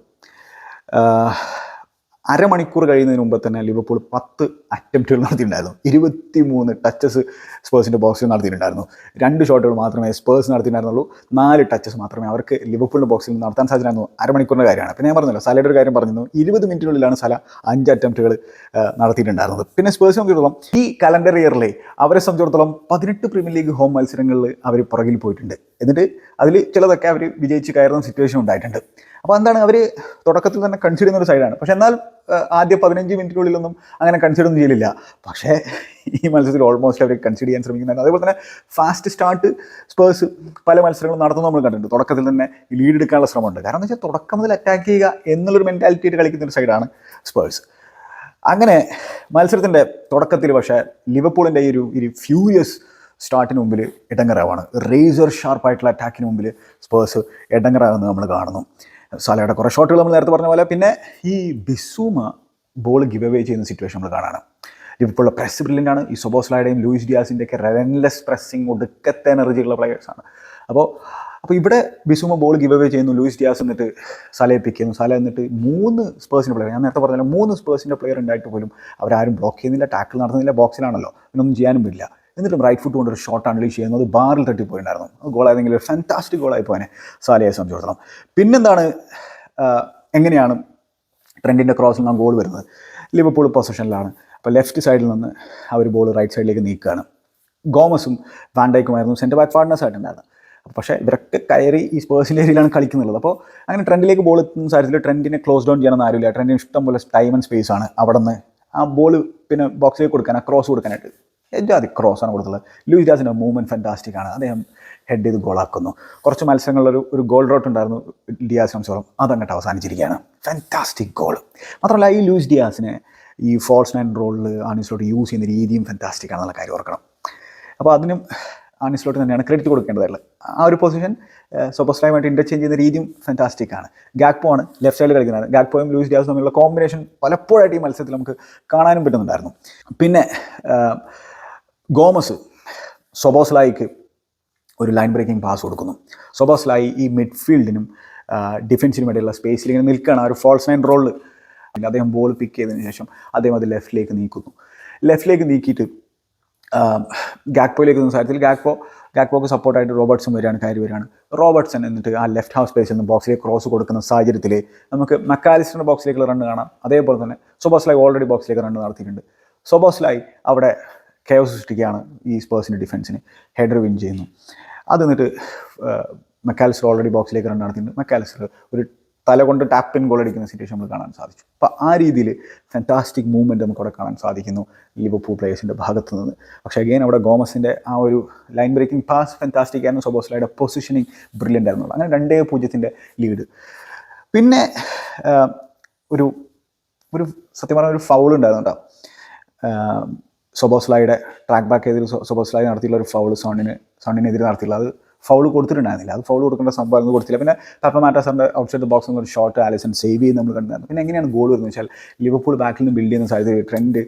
അരമണിക്കൂർ കഴിയുന്നതിന് മുമ്പ് തന്നെ ലിവർപൂൾ പത്ത് അറ്റംപ്റ്റുകൾ നടത്തിയിട്ടുണ്ടായിരുന്നു. ഇരുപത്തി മൂന്ന് ടച്ചസ് സ്പേഴ്സിന്റെ ബോക്സിൽ നടത്തിയിട്ടുണ്ടായിരുന്നു. രണ്ട് ഷോട്ടുകൾ മാത്രമേ സ്പേഴ്സ് നടത്തിയിട്ടുണ്ടായിരുന്നുള്ളൂ. നാല് ടച്ചസ് മാത്രമേ അവർക്ക് ലിവർപൂളിന്റെ ബോക്സിൽ നടത്താൻ സാധിച്ചിരുന്നു അരമണിക്കൂറിന്റെ കാര്യമാണ്. പിന്നെ ഞാൻ പറഞ്ഞല്ലോ സലയുടെ ഒരു കാര്യം പറഞ്ഞിരുന്നു. ഇരുപത് മിനിറ്റിനുള്ളിലാണ് സല അഞ്ച് അറ്റംപ്റ്റുകൾ നടത്തിയിട്ടുണ്ടായിരുന്നത്. പിന്നെ സ്പേഴ്സ് സംബന്ധിച്ചിടത്തോളം ഈ കലണ്ടർ ഇയറിലെ അവരെ സംബന്ധിച്ചിടത്തോളം പതിനെട്ട് പ്രീമിയർ ലീഗ് ഹോം മത്സരങ്ങളിൽ അവർ പുറകിൽ പോയിട്ടുണ്ട്. എന്നിട്ട് അതിൽ ചിലതൊക്കെ അവർ വിജയിച്ച് കയറുന്ന സിറ്റുവേഷൻ ഉണ്ടായിട്ടുണ്ട്. അപ്പോൾ എന്താണ് അവർ തുടക്കത്തിൽ തന്നെ കൺസിഡർ ചെയ്യുന്ന ഒരു സൈഡാണ് പക്ഷേ എന്നാൽ ആദ്യ പതിനഞ്ച് മിനിറ്റിനുള്ളിലൊന്നും അങ്ങനെ കൺസിഡർ ഒന്നും ചെയ്യലില്ല. പക്ഷേ ഈ മത്സരത്തിൽ ഓൾമോസ്റ്റ് അവർ കൺസിഡർ ചെയ്യാൻ ശ്രമിക്കുന്നുണ്ട്. അതേപോലെ തന്നെ ഫാസ്റ്റ് സ്റ്റാർട്ട് സ്പേഴ്സ് പല മത്സരങ്ങളും നടത്തുന്നു നമ്മൾ കണ്ടിട്ടുണ്ട്. തുടക്കത്തിൽ തന്നെ ലീഡ് എടുക്കാനുള്ള ശ്രമമുണ്ട്. കാരണം എന്ന് വെച്ചാൽ തുടക്കം മുതൽ അറ്റാക്ക് ചെയ്യുക എന്നുള്ളൊരു മെന്റാലിറ്റി ആയിട്ട് കളിക്കുന്ന ഒരു സൈഡാണ് സ്പേഴ്സ് അങ്ങനെ മത്സരത്തിന്റെ തുടക്കത്തിൽ പക്ഷേ ലിവർപൂളിന്റെ ഈ ഒരു ഫ്യൂരിയസ് സ്റ്റാർട്ടിന് മുമ്പിൽ ഇടങ്ങറാവാണ്. റേസർ ഷാർപ്പായിട്ടുള്ള അറ്റാക്കിന് മുമ്പിൽ സ്പേഴ്സ് ഇടങ്ങറാവുന്നത് നമ്മൾ കാണുന്നു. സാലയുടെ കുറേ ഷോട്ടുകൾ നമ്മൾ നേരത്തെ പറഞ്ഞ പോലെ. പിന്നെ ഈ ബിസൂമ ബോൾ ഗിവ് അവേ ചെയ്യുന്ന സിറ്റുവേഷൻ നമ്മൾ കാണാണ്. ഇപ്പോഴുള്ള പ്രസ് ബ്രില്യന്റ് ആണ്. ഈ സൊബോസ്ലായുടെയും ലൂയിസ് ഡിയാസിന്റെ ഒക്കെ റെലൻലെസ് പ്രസ്സിങ് ഒടുക്കത്തെ എനർജിയുള്ള പ്ലെയേഴ്സാണ് അപ്പോൾ അപ്പോൾ ഇവിടെ ബിസുമ ബോൾ ഗിവ് അവേ ചെയ്യുന്നു. ലൂയിസ് ഡിയാസ് എന്നിട്ട് സലയെ പിക്ക് ചെയ്യുന്നു. സല എന്നിട്ട് മൂന്ന് സ്പേഴ്സിന്റെ പ്ലെയർ ഞാൻ നേരത്തെ പറഞ്ഞല്ലോ മൂന്ന് സ്പേഴ്സിന്റെ പ്ലെയർ ഉണ്ടായിട്ട് പോലും അവരാരും ബ്ലോക്ക് ചെയ്യുന്നില്ല ടാക്കിൾ നടത്തുന്നില്ല ബോക്സിലാണല്ലോ പിന്നൊന്നും ചെയ്യാനും പറ്റില്ല. എന്നിട്ടും റൈറ്റ് ഫുട്ട് കൊണ്ട് ഒരു ഷോട്ട് അൺലീഷ് ചെയ്യുന്നത്. ബാറിൽ തട്ടിപ്പോയിട്ടുണ്ടായിരുന്നു. അത് ഗോളായതെങ്കിൽ ഒരു ഫാന്റാസ്റ്റിക് ഗോളായി പോയനെ സാലയെ സംബന്ധിച്ചിടത്തോളം. പിന്നെന്താണ് എങ്ങനെയാണ് ട്രെൻഡിന്റെ ക്രോസിൽ നാം ഗോൾ വരുന്നത്? ലിവർപൂൾ പൊസിഷനിലാണ് അപ്പോൾ ലെഫ്റ്റ് സൈഡിൽ നിന്ന് അവർ ബോൾ റൈറ്റ് സൈഡിലേക്ക് നീക്കുകയാണ്. ഗോമസും വാൻഡൈക്കുമായിരുന്നു സെന്റർ ബാക്ക് പാർട്ട്നേഴ്സ് ആയിട്ടുണ്ടായിരുന്നു അപ്പോൾ പക്ഷേ ഇവരൊക്കെ കയറി ഈ സ്പേഴ്സിന്റെ ഏരിയയിലാണ് കളിക്കുന്നുള്ളത്. അപ്പോൾ അങ്ങനെ ട്രെൻഡിലേക്ക് ബോൾ എത്തുന്ന സാഹചര്യത്തിൽ ട്രെൻഡിനെ ക്ലോസ് ഡൗൺ ചെയ്യണമെന്ന് ആരുമില്ല ട്രെൻഡിന് ഇഷ്ടം പോലെ ടൈം ആൻഡ് സ്പേസ് ആണ് അവിടെ നിന്ന് ആ ബോൾ പിന്നെ ബോക്സിലേക്ക് കൊടുക്കാൻ ആ ക്രോസ് കൊടുക്കാനായിട്ട്. എജാതി ക്രോസ് ആണ് കൊടുത്തുള്ളത്. ലൂയിസ് ഡാസിന്റെ മൂവ്മെന്റ് ഫാന്റാസ്റ്റിക് ആണ്. അദ്ദേഹം ഹെഡ് ചെയ്ത് ഗോളാക്കുന്നു കുറച്ച് മത്സരങ്ങളിലൊരു ഒരു ഗോൾ റോട്ട് ഉണ്ടായിരുന്നു ഡിയാസ് സംബന്ധിച്ചോളം അതങ്ങോട്ട് അവസാനിച്ചിരിക്കുകയാണ്. ഫാന്റാസ്റ്റിക് ഗോൾ മാത്രമല്ല ഈ ലൂയിസ് ഡിയാസിനെ ഈ ഫോൾസ് നയൻ റോളിൽ ആണിസ്ലോട്ട് യൂസ് ചെയ്യുന്ന രീതിയും ഫാന്റാസ്റ്റിക് ആണെന്നുള്ള കാര്യം ഓർക്കണം. അപ്പോൾ അതിനും ആണിസ്ലോട്ട് തന്നെയാണ് ക്രെഡിറ്റ് കൊടുക്കേണ്ടതായിട്ടുള്ളത്. ആ ഒരു പൊസിഷൻ സൂപ്പർസ്ലൈമായിട്ട് ഇന്റർചേഞ്ച് ചെയ്യുന്ന രീതിയും ഫാന്റാസ്റ്റിക് ആണ്. ഗാക്പോ ആണ് ലെഫ്റ്റ് സൈഡിൽ കളിക്കുന്നത്. ഗാക്പോയും ലൂയിസ് ഡിയാസും തമ്മിലുള്ള കോമ്പിനേഷൻ പലപ്പോഴായിട്ട് ഈ മത്സരത്തിൽ നമുക്ക് കാണാനും പറ്റുന്നുണ്ടായിരുന്നു. പിന്നെ ഗോമസ് സൊബോസ്ലായിക്ക് ഒരു ലൈൻ ബ്രേക്കിംഗ് പാസ് കൊടുക്കുന്നു. സൊബോസ്ലായി ഈ മിഡ്ഫീൽഡിനും ഡിഫൻസിനും ഇടയിലുള്ള സ്പേസിൽ ഇങ്ങനെ നിൽക്കുകയാണ്. ഒരു ഫോൾസ് നൈൻ റോളിൽ അദ്ദേഹം ബോൾ പിക്ക് ചെയ്തതിന് ശേഷം അദ്ദേഹം അത് ലെഫ്റ്റിലേക്ക് നീക്കുന്നു. ലെഫ്റ്റിലേക്ക് നീക്കിയിട്ട് ഗാക്പോയിലേക്ക് നിന്ന സാഹചര്യത്തിൽ ഗാക്പോ ഗാക്പോക്ക് സപ്പോർട്ടായിട്ട് റോബർട്ട്സും വരികയാണ് കയറി വരികയാണ്. റോബർട്ട്സൺ എന്നിട്ട് ആ ലെഫ്റ്റ് ഹാഫ് സ്പേസിൽ നിന്ന് ബോക്സിലേക്ക് ക്രോസ് കൊടുക്കുന്ന സാഹചര്യത്തിൽ നമുക്ക് മക്കാലിസ്റ്ററിന്റെ ബോക്സിലേക്ക് റണ്ണ് കാണാം. അതേപോലെ തന്നെ സൊബോസ്ലായി ഓൾറെഡി ബോക്സിലേക്ക് റണ്ണ് നടത്തിയിട്ടുണ്ട്. സൊബോസ്ലായി അവിടെ കെയോ സൃഷ്ടിക്കുകയാണ് ഈ സ്പേഴ്സിന്റെ ഡിഫൻസിന്. ഹെഡർ വിൻ ചെയ്യുന്നു. അത് എന്നിട്ട് മെക്കാലിസ്റ്റർ ഓൾറെഡി ബോക്സിലേക്ക് റൺ നടത്തിയിട്ടുണ്ട്. മെക്കാലിസ്റ്റർ ഒരു തല കൊണ്ട് ടാപ്പിൻ ഗോൾ അടിക്കുന്ന സിറ്റുവേഷൻ നമ്മൾ കാണാൻ സാധിച്ചു. അപ്പോൾ ആ രീതിയിൽ ഫാന്റാസ്റ്റിക് മൂവ്മെന്റ് നമുക്ക് അവിടെ കാണാൻ സാധിക്കുന്നു ലിവർപൂൾ പ്ലേയേഴ്സിന്റെ ഭാഗത്ത് നിന്ന്. പക്ഷേ അഗെയിൻ അവിടെ ഗോമസിന്റെ ആ ഒരു ലൈൻ ബ്രേക്കിംഗ് പാസ് ഫാന്റാസ്റ്റിക് ആയിരുന്നു. സൊബോസ്ലയുടെ പൊസിഷനിങ് ബ്രില്യന്റ് ആയിരുന്നു. അങ്ങനെ രണ്ടേ പൂജ്യത്തിന്റെ ലീഡ് പിന്നെ ഒരു ഒരു സത്യം പറഞ്ഞാൽ ഒരു ഫൗൾ ഉണ്ടായിരുന്നു കേട്ടോ. സൊബോസ്ലായുടെ ട്രാക്ക് ബാക്ക് ചെയ്തിൽ സൊബോസ്ലായി നടത്തിയിട്ടുള്ള ഒരു ഫൗൾ സോണിന് സോണിനെതിരെ നടത്തിയില്ല അത് ഫൗൾ കൊടുത്തിട്ടുണ്ടായിരുന്നില്ല. അത് ഫൗൾ കൊടുക്കേണ്ട സംഭവം കൊടുത്തില്ല. പിന്നെ പപ്പ മാറ്റാസറിന്റെ ഔട്ട്സൈഡ് ബോക്സ് ഒരു ഷോട്ട് ആലിസൺ സേവ് ചെയ്ത് നമ്മൾ കണ്ടായിരുന്നു. പിന്നെ എങ്ങനെയാണ് ഗോൾ വരുന്നത് വെച്ചാൽ ലിവർപൂൾ ബാക്കിൽ നിന്ന് ബിൽഡ് ചെയ്യുന്ന സാഹചര്യം ട്രെൻഡ്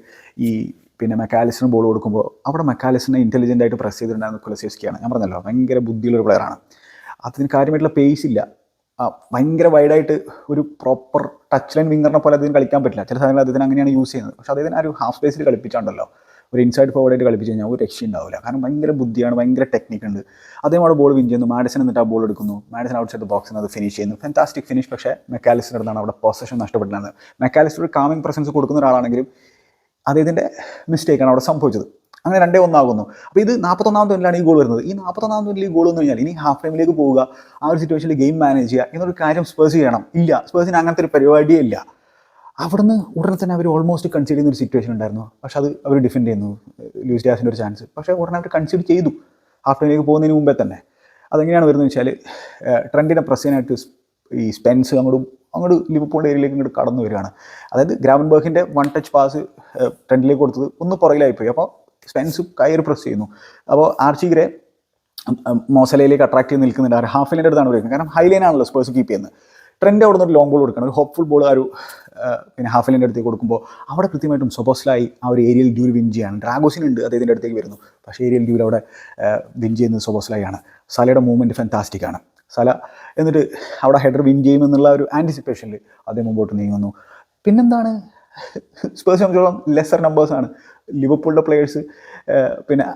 ഈ പിന്നെ മെക്കാലിസിന് ബോൾ കൊടുക്കുമ്പോൾ അവിടെ മെക്കാലിസിനെ ഇന്റലിജന്റ് ആയിട്ട് പ്രസ് ചെയ്തിട്ടുണ്ടായിരുന്ന കുലസേസ്കിയാണ് ഞാൻ പറഞ്ഞല്ലോ ഭയങ്കര ബുദ്ധിയുള്ള ഒരു പ്ലെയറാണ് അതിന് കാര്യമായിട്ടുള്ള പേസ് ഇല്ല. ഭയങ്കര വൈഡായിട്ട് ഒരു പ്രോപ്പർ ടച്ച് ലൈൻ വിങ്ങറിനെ പോലെ അതിന് കളിക്കാൻ പറ്റില്ല. ചില സമയങ്ങളിൽ അദ്ദേഹത്തിന് അങ്ങനെയാണ് യൂസ് ചെയ്യുന്നത്. പക്ഷേ അദ്ദേഹത്തിന് ആ ഒരു ഹാഫ് സ്പേസിൽ കളിപ്പിച്ചാണ്ടല്ലോ. ഒരു ഇൻസൈഡ് ഫോർവേഡായിട്ട് കളിപ്പിച്ച് കഴിഞ്ഞാൽ ഒരു രക്ഷ ഉണ്ടാവില്ല കാരണം ഭയങ്കര ബുദ്ധിയാണ് ഭയങ്കര ടെക്നിക്ക് ഉണ്ട്. അവിടെ ബോൾ വിൻ ചെയ്യുന്നു. മാഡിസൺ എന്നിട്ട് ആ ബോൾ എടുക്കുന്നു. മാഡിസൺ ഔട്ട് സൈഡ് ബോക്സിന് അത് ഫിനിഷ് ചെയ്യുന്നു. ഫാന്റാസ്റ്റിക് ഫിനിഷ് പക്ഷേ മെക്കാലിസ്റ്റർ അടുത്താണ് അവിടെ പൊസഷൻ നഷ്ടപ്പെടുന്നത് മെക്കാലിസ്റ്റർ ഒരു കാമിംഗ് പ്രസൻസ് കൊടുക്കുന്ന ഒരാളാണെങ്കിലും അദ്ദേഹത്തിന്റെ മിസ്റ്റേക്കാണ് അവിടെ സംഭവിച്ചത്. അങ്ങനെ രണ്ടേ ഒന്നാകുന്നു. അപ്പോൾ ഇത് നാൽപ്പത്തൊന്നാം മിനിറ്റിലാണ് ഈ ഗോൾ വരുന്നത്. ഈ നാൽപ്പത്തൊന്നാം മിനിറ്റിൽ ഈ ഗോൾ എന്ന് കഴിഞ്ഞാൽ ഇനി ഹാഫ് ടൈമിലേക്ക് പോവുക ആ ഒരു സിറ്റുവേഷനിൽ ഗെയിം മാനേജ് ചെയ്യുക എന്നൊരു കാര്യം സ്പേഴ്സ് ചെയ്യണം. ഇല്ല. സ്പേഴ്സിന് അങ്ങനത്തെ ഒരു പരിപാടിയേ ഇല്ല. അവിടുന്ന് ഉടനെ തന്നെ അവർ ഓൾമോസ്റ്റ് കൺസിഡർ ചെയ്യുന്ന ഒരു സിറ്റുവേഷൻ ഉണ്ടായിരുന്നു. പക്ഷെ അത് അവർ ഡിഫെൻഡ് ചെയ്യുന്നു. ലൂസ് ഡാസിന്റെ ഒരു ചാൻസ് പക്ഷേ ഉടനെ അവർ കൺസിഡർ ചെയ്തു. ഹാഫ് ടൈമിലേക്ക് പോകുന്നതിന് മുമ്പേ തന്നെ. അതെങ്ങനെയാണ് വരുന്നത് വെച്ചാൽ ട്രെൻഡിനെ പ്രസ് ചെയ്യാനായിട്ട് ഈ സ്പെൻസ് അങ്ങോട്ടും അങ്ങോട്ട് ലിവർപൂളിന്റെ ഏരിയയിലേക്ക് ഇങ്ങോട്ട് കടന്നു വരികയാണ്. അതായത് ഗ്രാവൻബർഗിന്റെ വൺ ടച്ച് പാസ് ട്രെൻഡിലേക്ക് കൊടുത്തത് ഒന്ന് പുറകിലായിപ്പോയി. അപ്പോൾ സ്പെൻസ് കയറി പ്രസ് ചെയ്യുന്നു. അപ്പോൾ ആർച്ചിഗ്രെ മോസലയിലേക്ക് അട്രാക്ട് ചെയ്ത് നിൽക്കുന്നുണ്ട്. ആ ഹാഫ് ലൈന്റെ അടുത്താണ് വരുന്നത്. കാരണം ഹൈ ലൈനാണല്ലോ സ്പേഴ്സ് കീപ്പ് ചെയ്യുന്നത്. ട്രെൻഡ് അവിടെ നിന്ന് ഒരു ലോങ് ബോൾ കൊടുക്കണം. ഒരു ഹോപ്പ്ഫുൾ ബോൾ ആ ഒരു പിന്നെ ഹാഫ് ലൈന്റെ അടുത്തേക്ക് കൊടുക്കുമ്പോൾ അവിടെ കൃത്യമായിട്ടും സൊബോസ്ലായി ആ ഒരു ഏരിയൽ ഡ്യൂർ വിൻ ചെയ്യാണ്. ഡ്രാഗോസിനുണ്ട് അദ്ദേഹത്തിന്റെ അടുത്തേക്ക് വരുന്നു. പക്ഷേ ഏരിയൽ ഡ്യൂർ അവിടെ വിൻ ചെയ്യുന്നത് സൊബോസ്ലായി ആണ്. സലയുടെ മൂവ്മെന്റ് ഫാന്റാസ്റ്റിക് ആണ്. സല എന്നിട്ട് അവിടെ ഹെഡർ വിൻ ചെയ്യുമെന്നുള്ള ഒരു ആന്റിസിപ്പേഷനിൽ അദ്ദേഹം മുമ്പോട്ട് നീങ്ങുന്നു. പിന്നെന്താണ്? സ്പേഴ്സ് സംബന്ധിച്ചോളം ലെസർ നമ്പേഴ്സാണ് ലിവർപൂളിന്റെ പ്ലേയേഴ്സ് പിന്നെ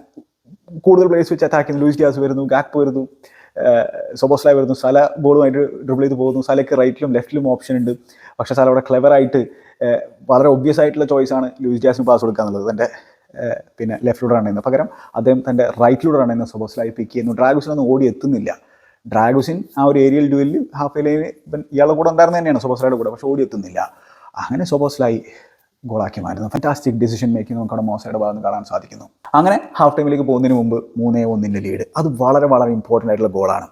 കൂടുതൽ പ്ലേയേഴ്സ് വെച്ച് അറ്റാക്ക് ചെയ്യുന്നു ലൂയിസ് ഗ്യാസ് വരുന്നു ഗാക്പോ വരുന്നു. സൊബോസ്ലായി വരുന്നു. സല ബോളുമായിട്ട് ഡ്രിബിൾ ചെയ്ത് പോകുന്നു. സലയ്ക്ക് റൈറ്റിലും ലെഫ്റ്റിലും ഓപ്ഷൻ ഉണ്ട്. പക്ഷേ സല അവിടെ ക്ലെവറായിട്ട് വളരെ ഒബ്വിയസ് ആയിട്ടുള്ള ചോയ്സാണ് ലൂയിസ് ജാസിന് പാസ് കൊടുക്കുക എന്നുള്ളത്. തന്റെ പിന്നെ ലെഫ്റ്റിലൂടെ റൺ ചെയ്യുന്നത്. പകരം അദ്ദേഹം തന്റെ റൈറ്റിലൂടെ ചെയ്യുന്നത് ചെയ്യുന്ന സൊബോസ്ലായി പിക്ക് ചെയ്യുന്നു. ഡ്രാഗുസിനൊന്നും ഓടി എത്തുന്നില്ല. ഡ്രാഗുസിൻ ആ ഒരു ഏരിയൽ ഡ്യൂലിൽ ഹാഫ് ഇവൻ ഇയാളുടെ കൂടെ ഉണ്ടായിരുന്ന തന്നെയാണ് സൊബോസ്ലായുടെ കൂടെ പക്ഷേ ഓടി എത്തുന്നില്ല. അങ്ങനെ സൊബോസ്ലായി ഗോളാക്കി മാറ്റുന്നു ഫാന്റാസ്റ്റിക് ഡിസിഷൻ മേക്കിംഗ് നമുക്ക് അവിടെ മോസയുടെ ഭാഗത്ത് കാണാൻ സാധിക്കുന്നു. അങ്ങനെ ഹാഫ് ടൈമിലേക്ക് പോകുന്നതിന് മുമ്പ് മൂന്നേ ഒന്നിന്റെ ലീഡ് അത് വളരെ വളരെ ഇമ്പോർട്ടന്റ് ആയിട്ടുള്ള ഗോളാണ്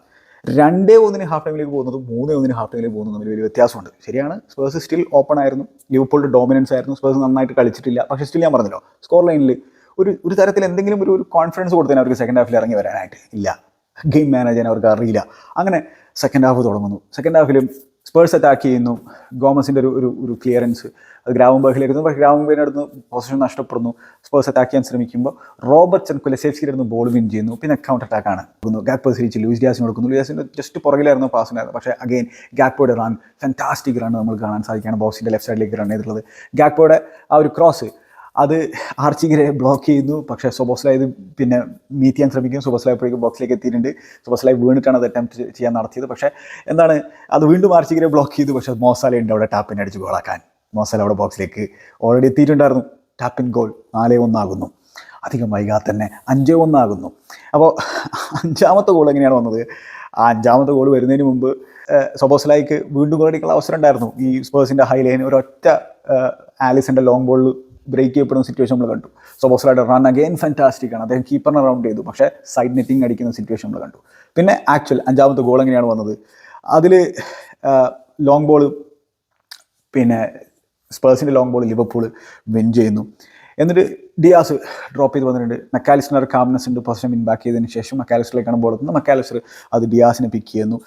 രണ്ടേ ഒന്നിന് ഹാഫ് ടൈമിലേക്ക് പോകുന്നതും മൂന്നേ ഒന്നിന് ഹാഫ് ടൈമിലേക്ക് പോകുന്നതും തമ്മിൽ വലിയ വ്യത്യാസമുണ്ട്. ശരിയാണ് സ്പേഴ്സ് സ്റ്റിൽ ഓപ്പൺ ആയിരുന്നു. ലിവർപൂളിന്റെ ഡോമിനൻസ് ആയിരുന്നു. സ്പേഴ്സ് നന്നായിട്ട് കളിച്ചിട്ടില്ല. പക്ഷേ സ്റ്റിൽ ഞാൻ പറഞ്ഞല്ലോ സ്കോർ ലൈനിൽ ഒരു ഒരു തരത്തിൽ എന്തെങ്കിലും ഒരു ഒരു കോൺഫിഡൻസ് കൊടുത്തതിന് അവർക്ക് സെക്കൻഡ് ഹാഫിൽ ഇറങ്ങി വരാനായിട്ട് ഇല്ല. ഗെയിം മാനേജ് ചെയ്യാൻ അവർക്ക് അറിയില്ല. അങ്ങനെ സെക്കൻഡ് ഹാഫ് തുടങ്ങുന്നു. സെക്കൻഡ് ഹാഫിലും സ്പേഴ്സ് അറ്റാക്ക് ചെയ്യുന്നു. ഗോമസിന്റെ ഒരു ഒരു ക്ലിയറൻസ് അത് ഗ്രാവംബർഗിലേക്ക് എത്തുന്നു പക്ഷേ ഗ്രാവംബർഗിന്റെ അടുത്ത് പൊസിഷൻ നഷ്ടപ്പെടുന്നു. സ്പേഴ്സ് അറ്റാക്ക് ചെയ്യാൻ ശ്രമിക്കുമ്പോൾ റോബർട്ട്സൺ കുലസേഫ്സിയുടെ അടുത്ത് ബോൾ വിൻ ചെയ്യുന്നു. പിന്നെ കൗണ്ടർ അറ്റാക്കാണ് ഗാക്പോ തിരിച്ച് ലൂസ് ഡിയാസിന് കൊടുക്കുന്നു. ലൂസിന്റെ ജസ്റ്റ് പുറകിലായിരുന്നു പാസ് ഉണ്ടായിരുന്നു പക്ഷേ അഗെയിൻ ഗാക്പോയുടെ റൺ ഫാന്റാസ്റ്റിക് റൺ നമ്മൾ കാണാൻ സാധിക്കുകയാണ്. ബോക്സിന്റെ ലെഫ്റ്റ് സൈഡിലേക്ക് റൺ ചെയ്തിട്ടുള്ളത്. ഗാക്പോയുടെ ആ ഒരു ക്രോസ് അത് ആർച്ചിഗരെ ബ്ലോക്ക് ചെയ്യുന്നു. പക്ഷേ സൊബോസ്ലായി ഇത് പിന്നെ മീറ്റ് ചെയ്യാൻ ശ്രമിക്കും സൊബോസ്ലായപ്പോഴേക്കും ബോക്സിലേക്ക് എത്തിയിട്ടുണ്ട്. സൊബോസ്ലായി വീണിട്ടാണ് അത് അറ്റംപ്റ്റ് ചെയ്യാൻ നടത്തിയത്. പക്ഷേ എന്താണ്? അത് വീണ്ടും ആർച്ചിഗരെ ബ്ലോക്ക് ചെയ്തു. പക്ഷേ മോസാലയുണ്ട് അവിടെ ടാപ്പിനെ അടിച്ച് ഗോളാക്കാൻ മോസാല അവിടെ ബോക്സിലേക്ക് ഓൾറെഡി എത്തിയിട്ടുണ്ടായിരുന്നു. ടാപ്പിൻ ഗോൾ നാലേ ഒന്നാകുന്നു അധികം വൈകാതെ തന്നെ അഞ്ചേ ഒന്നാകുന്നു അപ്പോൾ അഞ്ചാമത്തെ ഗോൾ എങ്ങനെയാണ് വന്നത്? ആ അഞ്ചാമത്തെ ഗോൾ വരുന്നതിന് മുമ്പ് സൊബോസ്ലായിക്ക് വീണ്ടും ഗോൾ അവസരം ഉണ്ടായിരുന്നു. ഈ സ്പേഴ്സിന്റെ ഹൈലൈൻ ഒരൊറ്റ ആലിസിന്റെ ലോങ് ബോളിൽ ബ്രേക്ക് ചെയ്യപ്പെടുന്ന സിറ്റുവേഷൻ നമ്മൾ കണ്ടു. സൊബോസ്ലായിട്ട് റൺ അഗെയിൻ ഫാന്റാസ്റ്റിക് ആണ്. അദ്ദേഹം കീപ്പറിനെ റൗണ്ട് ചെയ്തു. പക്ഷേ സൈഡ് നെറ്റിംഗ് അടിക്കുന്ന സിറ്റുവേഷൻ നമ്മൾ കണ്ടു. പിന്നെ ആക്ച്വൽ അഞ്ചാമത്തെ ഗോൾ എങ്ങനെയാണ് വന്നത്? അതിൽ ലോങ് ബോൾ പിന്നെ സ്പേഴ്സിന്റെ ലോങ് ബോൾ ലിവർപൂൾ വിൻ ചെയ്യുന്നു. എന്നിട്ട് ഡിയാസ് ഡ്രോപ്പ് ചെയ്ത് വന്നിട്ടുണ്ട്. മക്കാലിസ്റ്റർ കാംനസ് ഉണ്ട്. പൊസിഷൻ വിൻ ബാക്ക് ചെയ്തതിന് ശേഷം മക്കാലിസ്റ്ററിലേക്കാണ് ബോൾ എത്തുന്നത്. മക്കാലിസ്റ്റർ അത് ഡിയാസിനെ പിക്ക് ചെയ്യുന്നു.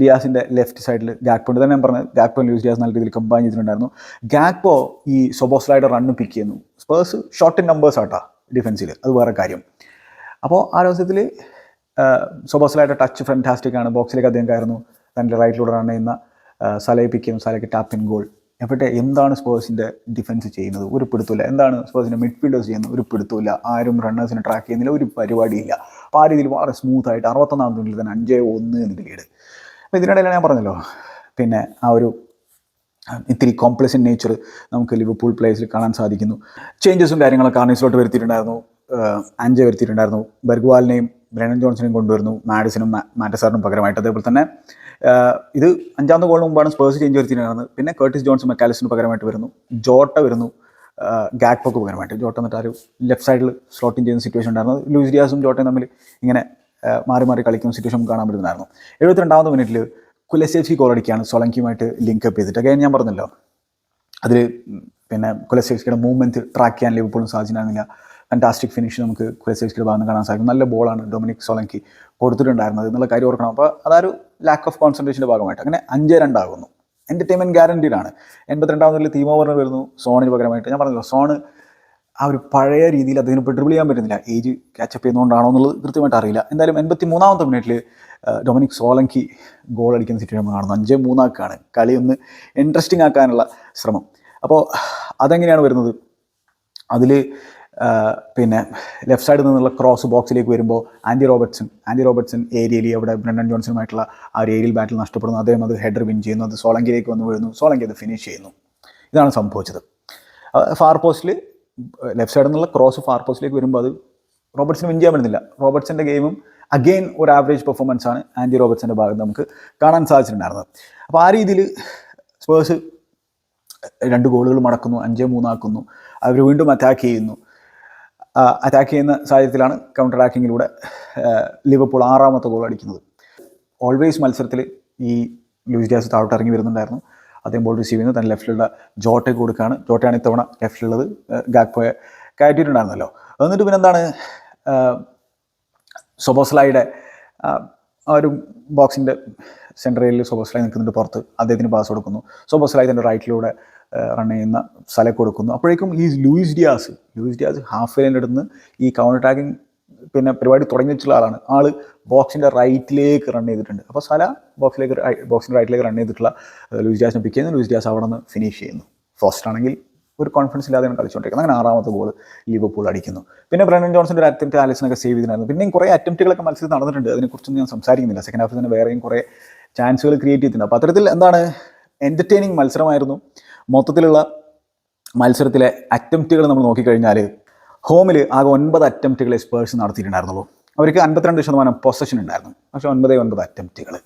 ഡിയാസിന്റെ ലെഫ്റ്റ് സൈഡിൽ ഗാക്പോ ഉണ്ട് തന്നെ ഞാൻ പറഞ്ഞത്. ഗാക്പോ ലൂസ് ഡിയാസ് നല്ല രീതിയിൽ കമ്പൈൻ ചെയ്തിട്ടുണ്ടായിരുന്നു. ഗാക്പോ ഈ സൊബോസ്ലൈഡ് റണ്ണ് പിക്ക് ചെയ്യുന്നു. സ്പേഴ്സ് ഷോർട്ട് ഇൻ നമ്പേഴ്സ് ആട്ടാ ഡിഫൻസിൽ അത് വേറെ കാര്യം. അപ്പോൾ ആ ദിവസത്തിൽ സൊബോസ്ലൈഡ് ടച്ച് ഫാന്റാസ്റ്റിക് ആണ്. ബോക്സിലേക്ക് അദ്ദേഹം കയറുന്നു. തന്റെ റൈറ്റിലൂടെ റൺ ചെയ്യുന്ന സലയെ പിക്ക് ചെയ്യുന്നു. സലയ്ക്ക് ടാപ്പിൻ ഗോൾ എവിടെ എന്താണ് സ്പോർട്സിന്റെ ഡിഫൻസ് ചെയ്യുന്നത്? ഒരു എന്താണ് സ്പോർട്സിന്റെ മിഡ്ഫീൽഡേഴ്സ് ചെയ്യുന്നത്? ഒരു ആരും റണ്ണേഴ്സിനെ ട്രാക്ക് ചെയ്യുന്നില്ല. ഒരു പരിപാടിയില്ല. അപ്പോൾ ആ രീതിയിൽ വളരെ സ്മൂത്ത് ആയിട്ട് അറുപത്തൊന്നാം മിനിറ്റിൽ തന്നെ അഞ്ചേ ഒന്ന് എന്ന് ലീഡ് അപ്പോൾ ഇതിനിടയിൽ ഞാൻ പറഞ്ഞല്ലോ. പിന്നെ ആ ഒരു ഇത്തിരി ഇൻ നേച്ചർ നമുക്ക് ലിവർപൂൾ പ്ലേസിൽ കാണാൻ സാധിക്കുന്നു. ചേഞ്ചസും കാര്യങ്ങളൊക്കെ കാർണീസിലോട്ട് വരുത്തിയിട്ടുണ്ടായിരുന്നു. അഞ്ച് വരുത്തിയിട്ടുണ്ടായിരുന്നു. ബെർഗ്വാലിനെയും ബ്രനൻ ജോൺസനെയും കൊണ്ടുവരുന്നു. മാഡിസിനും മാറ്റസാറിനും പകരമായിട്ട്. അതേപോലെ തന്നെ ഇത് അഞ്ചാമത്തെ ഗോൾ മുമ്പാണ് സ്പേഴ്സ് ചേഞ്ച് വരുത്തിയിരുന്നത് പിന്നെ കേർട്ടിസ് ജോൺസ് മെക്കാലിസിന് പകരമായിട്ട് വരുന്നു. ജോട്ട വരുന്നു. ഗാക്പോക്ക് പകരമായിട്ട്. ജോട്ട എന്നിട്ട് ആ ഒരു ലെഫ്റ്റ് സൈഡിൽ സ്ലോട്ടിങ് ചെയ്യുന്ന സിറ്റുവേഷൻ ഉണ്ടായിരുന്നു. ലൂസ് ഡിയാസും ജോട്ടയും തമ്മിൽ ഇങ്ങനെ മാറി മാറി കളിക്കുന്ന സിറ്റുവേഷൻ കാണാൻ പറ്റുന്നതായിരുന്നു. എഴുപത്തിരണ്ടാമത് മിനിറ്റിൽ കുലസേഫി ഗോൾ അടിക്കുകയാണ്. സൊളങ്കിയുമായിട്ട് ലിങ്ക് അപ്പ് ചെയ്തിട്ട്. അഗൈൻ ഞാൻ പറഞ്ഞല്ലോ. അതിൽ പിന്നെ കുലസേഫ്സിയുടെ മൂവ്മെന്റ് ട്രാക്ക് ചെയ്യാൻ ലിവർപൂളും സാധിച്ചിട്ടുണ്ടായിരുന്നില്ല ഫാന്റാസ്റ്റിക് ഫിനിഷ് നമുക്ക് കുലസേഫ്സിയുടെ ഭാഗത്ത് കാണാൻ സാധിക്കും. നല്ല ബോളാണ് ഡൊമിനിക് സോളങ്കി കൊടുത്തിട്ടുണ്ടായിരുന്നത്. എന്നുള്ള കാര്യം ഓർക്കണം. അപ്പോൾ അതൊരു ലാക്ക് ഓഫ് കോൺസെൻട്രേഷന്റെ ഭാഗമായിട്ട്. അങ്ങനെ അഞ്ച് രണ്ടാകുന്നു. എന്റർടൈൻമെന്റ് ഗ്യാരണ്ടീഡ് ആണ്. എൺപത്തിരണ്ടാമതിൽ തീമോ വർണർ വരുന്നു. സോണിന് പകരമായിട്ട്. ഞാൻ പറഞ്ഞല്ലോ സോണ് ആ ഒരു പഴയ രീതിയിൽ അദ്ദേഹം ഇപ്പോൾ ഡ്രിബിൾ ചെയ്യാൻ പറ്റുന്നില്ല. ഏജ് ക്യാച്ചപ്പ് ചെയ്യുന്നതുകൊണ്ടാണോ എന്നുള്ളത് കൃത്യമായിട്ട് അറിയില്ല. എന്തായാലും എൺപത്തി മൂന്നാമത്തെ മിനിറ്റിൽ ഡൊമിനിക് സോളങ്കി ഗോൾ അടിക്കുന്ന സിറ്റുവേഷൻ കാണുന്നു. അഞ്ച് മൂന്നാക്കാണ്. കളി ഒന്ന് ഇൻട്രസ്റ്റിംഗ് ആക്കാനുള്ള ശ്രമം. അപ്പോൾ അതെങ്ങനെയാണ് വരുന്നത്? അതിൽ പിന്നെ ലെഫ്റ്റ് സൈഡിൽ നിന്നുള്ള ക്രോസ് ബോക്സിലേക്ക് വരുമ്പോൾ ആൻഡി റോബർട്ട്സൺ ആൻഡി റോബർട്ട്സൺ ഏരിയയിൽ അവിടെ ബ്രണ്ടൻ ജോൺസണുമായിട്ടുള്ള ആ ഒരു ഏരിയയിൽ ബാറ്റിൽ നഷ്ടപ്പെടുന്നു. അദ്ദേഹം അത് ഹെഡർ വിൻ ചെയ്യുന്നു. അത് സോളങ്കിലേക്ക് വന്ന് വീഴുന്നു. സോളങ്കി അത് ഫിനിഷ് ചെയ്യുന്നു. ഇതാണ് സംഭവിച്ചത്. ഫാർ പോസ്റ്റിൽ ലെഫ്റ്റ് സൈഡിൽ നിന്നുള്ള ക്രോസ് ഫാർ പോസ്റ്റിലേക്ക് വരുമ്പോൾ അത് റോബർട്ട്സിന് വിൻ ചെയ്യാൻ പറ്റുന്നില്ല. റോബർട്ട്സിന്റെ ഗെയിമും അഗെയിൻ ഒരു ആവറേജ് പെർഫോമൻസ് ആണ് ആൻഡി റോബർട്ട്സിന്റെ ഭാഗത്ത് നമുക്ക് കാണാൻ സാധിച്ചിട്ടുണ്ടായിരുന്നത്. അപ്പോൾ ആ രീതിയിൽ സ്പേഴ്സ് രണ്ട് ഗോളുകൾ മടക്കുന്നു അഞ്ച് മൂന്നാക്കുന്നു അവർ വീണ്ടും അറ്റാക്ക് ചെയ്യുന്നു. അറ്റാക്ക് ചെയ്യുന്ന സാഹചര്യത്തിലാണ് കൗണ്ടർ അറ്റാക്കിങ്ങിലൂടെ ലിവർപൂൾ ആറാമത്തെ ഗോൾ അടിക്കുന്നത്. ഓൾവേസ് മത്സരത്തിൽ ഈ ലൂസ് ഡിയാസ് താഴോട്ട് ഇറങ്ങി വരുന്നുണ്ടായിരുന്നു. അദ്ദേഹം ബോൾ റിസീവ് ചെയ്യുന്നു. തന്നെ ലെഫ്റ്റിലുള്ള ജോട്ടയ്ക്ക് കൊടുക്കുകയാണ്. ജോട്ടയാണ് ഇത്തവണ ലെഫ്റ്റിലുള്ളത് ഗാക്പോയെ കയറ്റിയിട്ടുണ്ടായിരുന്നല്ലോ. എന്നിട്ട് പിന്നെ എന്താണ് സൊബോസ്ലായുടെ ആ ഒരു ബോക്സിന്റെ സെൻട്രലിൽ സൊബോസ്ലായി നിൽക്കുന്നുണ്ട് പുറത്ത്. അദ്ദേഹത്തിന് പാസ് കൊടുക്കുന്നു. സൊബോസ്ലായി തന്റെ റൈറ്റിലൂടെ റൺ ചെയ്യുന്ന സ്ഥലം കൊടുക്കുന്നു. അപ്പോഴേക്കും ഈ Luis Diaz Luis Diaz half ലൈന്റെ അടുത്ത് ഈ കൗണ്ടർ അറ്റാക്കിംഗ് പിന്നെ പരിപാടി തുടങ്ങി വെച്ചുള്ള ആളാണ്. ആൾ ബോക്സിന്റെ റൈറ്റിലേക്ക് റൺ ചെയ്തിട്ടുണ്ട്. അപ്പോൾ സല ബോക്സിലേക്ക് ബോക്സിന്റെ റൈറ്റിലേക്ക് റൺ ചെയ്തിട്ടുള്ള ലൂയിസ് ഡിയാസിനെ പിക്ക് ചെയ്യുന്നു. ലൂയിസ് ഡിയാസ് അവിടെ നിന്ന് ഫിനിഷ് ചെയ്യുന്നു. ഫസ്റ്റ് ആണെങ്കിൽ ഒരു കോൺഫിഡൻസ് ഇല്ലാതെയാണ് കളിച്ചുകൊണ്ടിരിക്കുന്നത്. അങ്ങനെ ആറാമത്തെ ഗോൾ ലിവർപൂൾ അടിക്കുന്നു. പിന്നെ ബ്രണ്ടൻ ജോൺസന്റെ ഒരു അറ്റംപ്റ്റ് ആലിസിനൊക്കെ സേവ് ചെയ്തിട്ടുണ്ടായിരുന്നു. പിന്നെയും കുറേ അറ്റംപ്റ്റുകളൊക്കെ മത്സരത്തിൽ നടന്നിട്ടുണ്ട്. അതിനെക്കുറിച്ചൊന്നും ഞാൻ സംസാരിക്കുന്നില്ല. സെക്കൻഡ് ഹാഫിൽ തന്നെ വേറെയും കുറേ ചാൻസുകൾ ക്രിയേറ്റ് ചെയ്തിട്ടുണ്ട്. അപ്പോൾ അത്തരത്തിൽ എന്താണ് എന്റർടൈനിങ് മത്സരമായിരുന്നു. മൊത്തത്തിലുള്ള മത്സരത്തിലെ അറ്റംപ്റ്റുകൾ നമ്മൾ നോക്കിക്കഴിഞ്ഞാൽ ഹോമിൽ ആകെ ഒൻപത് അറ്റംപ്റ്റുകൾ സ്പേഴ്സ് നടത്തിയിട്ടുണ്ടായിരുന്നുള്ളൂ. അവർക്ക് അൻപത്തിരണ്ട് ശതമാനം പൊസഷൻ ഉണ്ടായിരുന്നു. പക്ഷേ ഒൻപതേ ഒൻപത് അറ്റംപ്റ്റുകൾ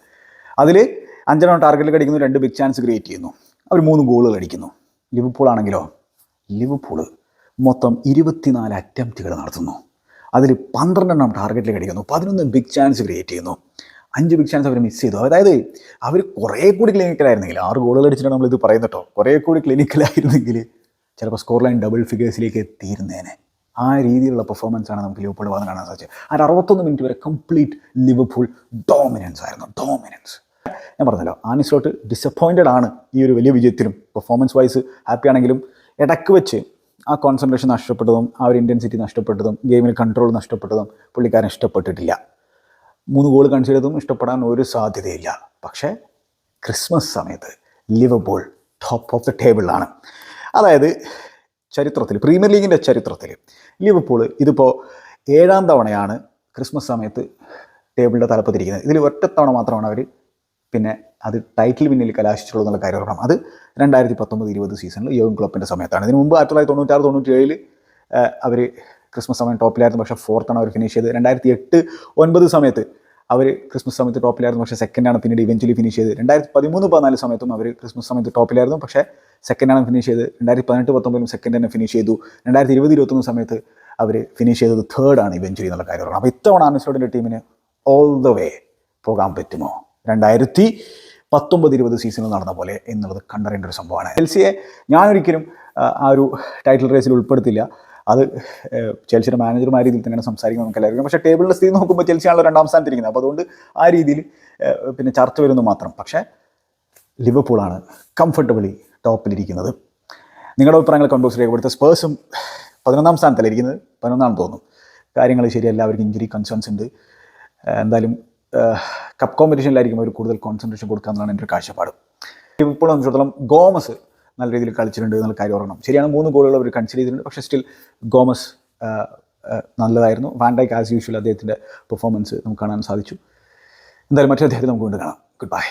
അതിൽ അഞ്ചെണ്ണം ടാർഗറ്റിൽ അടിക്കുന്നു രണ്ട് ബിഗ് ചാൻസ് ക്രിയേറ്റ് ചെയ്യുന്നു. അവർ മൂന്ന് ഗോളുകൾ അടിക്കുന്നു. ലിവർപൂൾ ആണെങ്കിലോ? ലിവർപൂൾ മൊത്തം ഇരുപത്തിനാല് അറ്റംപ്റ്റുകൾ നടത്തുന്നു. അതിൽ പന്ത്രണ്ടെണ്ണം ടാർഗറ്റിലേക്ക് അടിക്കുന്നു പതിനൊന്ന് ബിഗ് ചാൻസ് ക്രിയേറ്റ് ചെയ്യുന്നു. അഞ്ച് ബിഗ് ചാൻസ് അവർ മിസ് ചെയ്തു. അതായത് അവർ കുറേ കൂടി ക്ലിനിക്കലായിരുന്നെങ്കിൽ ആറ് ഗോളുകൾ അടിച്ചിട്ടാണ് നമ്മളിത് പറയുന്നത് കേട്ടോ. കുറേ കൂടി ക്ലിനിക്കലായിരുന്നെങ്കിൽ ചിലപ്പോൾ സ്കോർ ലൈൻ ഡബിൾ ഫിഗേഴ്സിലേക്ക് എത്തിയിരുന്നേനെ. ആ രീതിയിലുള്ള പെർഫോമൻസ് ആണ് നമുക്ക് ലിവർപൂൾ വന്ന് കാണാൻ സാധിച്ചത്. ആ അറുപത്തൊന്ന് മിനിറ്റ് വരെ കംപ്ലീറ്റ് ലിവർപൂൾ ഡോമിനൻസ് ആയിരുന്നു. ഡോമിനൻസ് ഞാൻ പറഞ്ഞല്ലോ ആനിസ്ലോട്ട് ഡിസപ്പോയിന്റഡ് ആണ് ഈ ഒരു വലിയ വിജയത്തിലും. പെർഫോമൻസ് വൈസ് ഹാപ്പി ആണെങ്കിലും ഇടയ്ക്ക് വെച്ച് ആ കോൺസെൻട്രേഷൻ നഷ്ടപ്പെട്ടതും ആ ഒരു ഇന്റൻസിറ്റി നഷ്ടപ്പെട്ടതും ഗെയിമിൽ കൺട്രോൾ നഷ്ടപ്പെട്ടതും പുള്ളിക്കാരൻ ഇഷ്ടപ്പെട്ടിട്ടില്ല. മൂന്ന് ഗോൾ കൺസിഡതും ഇഷ്ടപ്പെടാൻ ഒരു സാധ്യതയില്ല. പക്ഷേ ക്രിസ്മസ് സമയത്ത് ലിവർപൂൾ ടോപ്പ് ഓഫ് ദ ടേബിളാണ് അതായത് ചരിത്രത്തിൽ പ്രീമിയർ ലീഗിന്റെ ചരിത്രത്തിൽ ലിവർപൂൾ ഇതിപ്പോൾ ഏഴാം തവണയാണ് ക്രിസ്മസ് സമയത്ത് ടേബിളിന്റെ തലപ്പത്തിരിക്കുന്നത്. ഇതിൽ ഒറ്റത്തവണ മാത്രമാണ് അവർ പിന്നെ അത് ടൈറ്റിൽ പിന്നിൽ കലാശിച്ചുള്ളൂ എന്നുള്ള കാര്യം ഓർക്കണം അത് രണ്ടായിരത്തി പത്തൊമ്പത് ഇരുപത് സീസണിൽ യോഗൻ ക്ലബിന്റെ സമയത്താണ്. ഇതിന് മുമ്പ് ആയിരത്തി തൊള്ളായിരത്തി തൊണ്ണൂറ്റാറ് തൊണ്ണൂറ്റി ഏഴിൽ അവർ ക്രിസ്മസ് സമയം ടോപ്പിലായിരുന്നു പക്ഷേ ഫോർത്താണ് അവർ ഫിനിഷ് ചെയ്ത്. രണ്ടായിരത്തി എട്ട് ഒൻപത് സമയത്ത് അവർ ക്രിസ്മസ് സമയത്ത് ടോപ്പിലായിരുന്നു. പക്ഷേ സെക്കൻഡാണ് പിന്നീട് ഇവൻച്വലി ഫിനിഷ് ചെയ്ത്. രണ്ടായിരത്തി പതിമൂന്ന് പതിനാല് സമയത്തും അവർ ക്രിസ്മസ് സമയത്ത് ടോപ്പിലായിരുന്നു. പക്ഷേ സെക്കൻഡാണ് ഫിനിഷ് ചെയ്ത്. രണ്ടായിരത്തി പതിനെട്ട് പത്തൊമ്പതിലും സെക്കൻഡ് തന്നെ ഫിനിഷ് ചെയ്തു. രണ്ടായിരത്തി ഇരുപത് ഇരുപത്തൊന്ന് സമയത്ത് അവർ ഫിനിഷ് ചെയ്തത് തേർഡാണ് ഇവൻച്വലി എന്നുള്ള കാര്യം പറയണം അപ്പോൾ ഇത്തവണ ആനസ്ലോഡിന്റെ ടീമിന് ഓൾ ദ വേ പോകാൻ പറ്റുമോ? രണ്ടായിരത്തി പത്തൊമ്പത് ഇരുപത് സീസണിൽ നടന്ന പോലെ എന്നുള്ളത് കണ്ടറിയേണ്ട ഒരു സംഭവമാണ്. എൽ സിയെ ഞാനൊരിക്കലും ആ ഒരു ടൈറ്റിൽ റേസിൽ ഉൾപ്പെടുത്തില്ല. അത് ചെൽസിയുടെ മാനേജർമാർ രീതിയിൽ തന്നെയാണ് സംസാരിക്കുന്നത് നമുക്ക് എല്ലാവർക്കും. പക്ഷേ ടേബിളിന്റെ സ്ഥിതി നോക്കുമ്പോൾ ചെൽസിയാണല്ലോ രണ്ടാം സ്ഥാനത്തിരിക്കുന്നത്. അപ്പോൾ അതുകൊണ്ട് ആ രീതിയിൽ പിന്നെ ചർച്ച വരുന്നു മാത്രം. പക്ഷേ ലിവർപൂളാണ് കംഫർട്ടബിളി ടോപ്പിലിരിക്കുന്നത് നിങ്ങളുടെ അഭിപ്രായങ്ങൾ കമ്പോസ് രേഖപ്പെടുത്ത സ്പേഴ്സും പതിനൊന്നാം സ്ഥാനത്തല്ല ഇരിക്കുന്നത്? പതിനൊന്നാണെന്ന് തോന്നുന്നു. കാര്യങ്ങൾ ശരി എല്ലാവർക്കും ഇഞ്ചുറി കൺസേൺസ് ഉണ്ട്. എന്തായാലും കപ്പ് കോമ്പറ്റീഷനിലായിരിക്കും അവർ കൂടുതൽ കോൺസെൻട്രേഷൻ കൊടുക്കുക എന്നുള്ളതാണ് എന്റെ ഒരു കാഴ്ചപ്പാട്. ഇപ്പോഴും സംബന്ധിച്ചിടത്തോളം ഗോമസ് നല്ല രീതിയിൽ കളിച്ചിട്ടുണ്ട് എന്നുള്ള കാര്യം ഓർക്കണം. ശരിയാണ് മൂന്ന് ഗോളുകൾ അവർ കൺസിഡർ ചെയ്തിട്ടുണ്ട്. പക്ഷേ സ്റ്റിൽ ഗോമസ് നല്ലതായിരുന്നു. വാൻഡൈക്ക് ആസ് യൂഷ്വൽ അദ്ദേഹത്തിന്റെ പെർഫോമൻസ് നമുക്ക് കാണാൻ സാധിച്ചു. എന്തായാലും മറ്റേ അദ്ദേഹത്തെ നമുക്ക് വീണ്ടും കാണാം. Good bye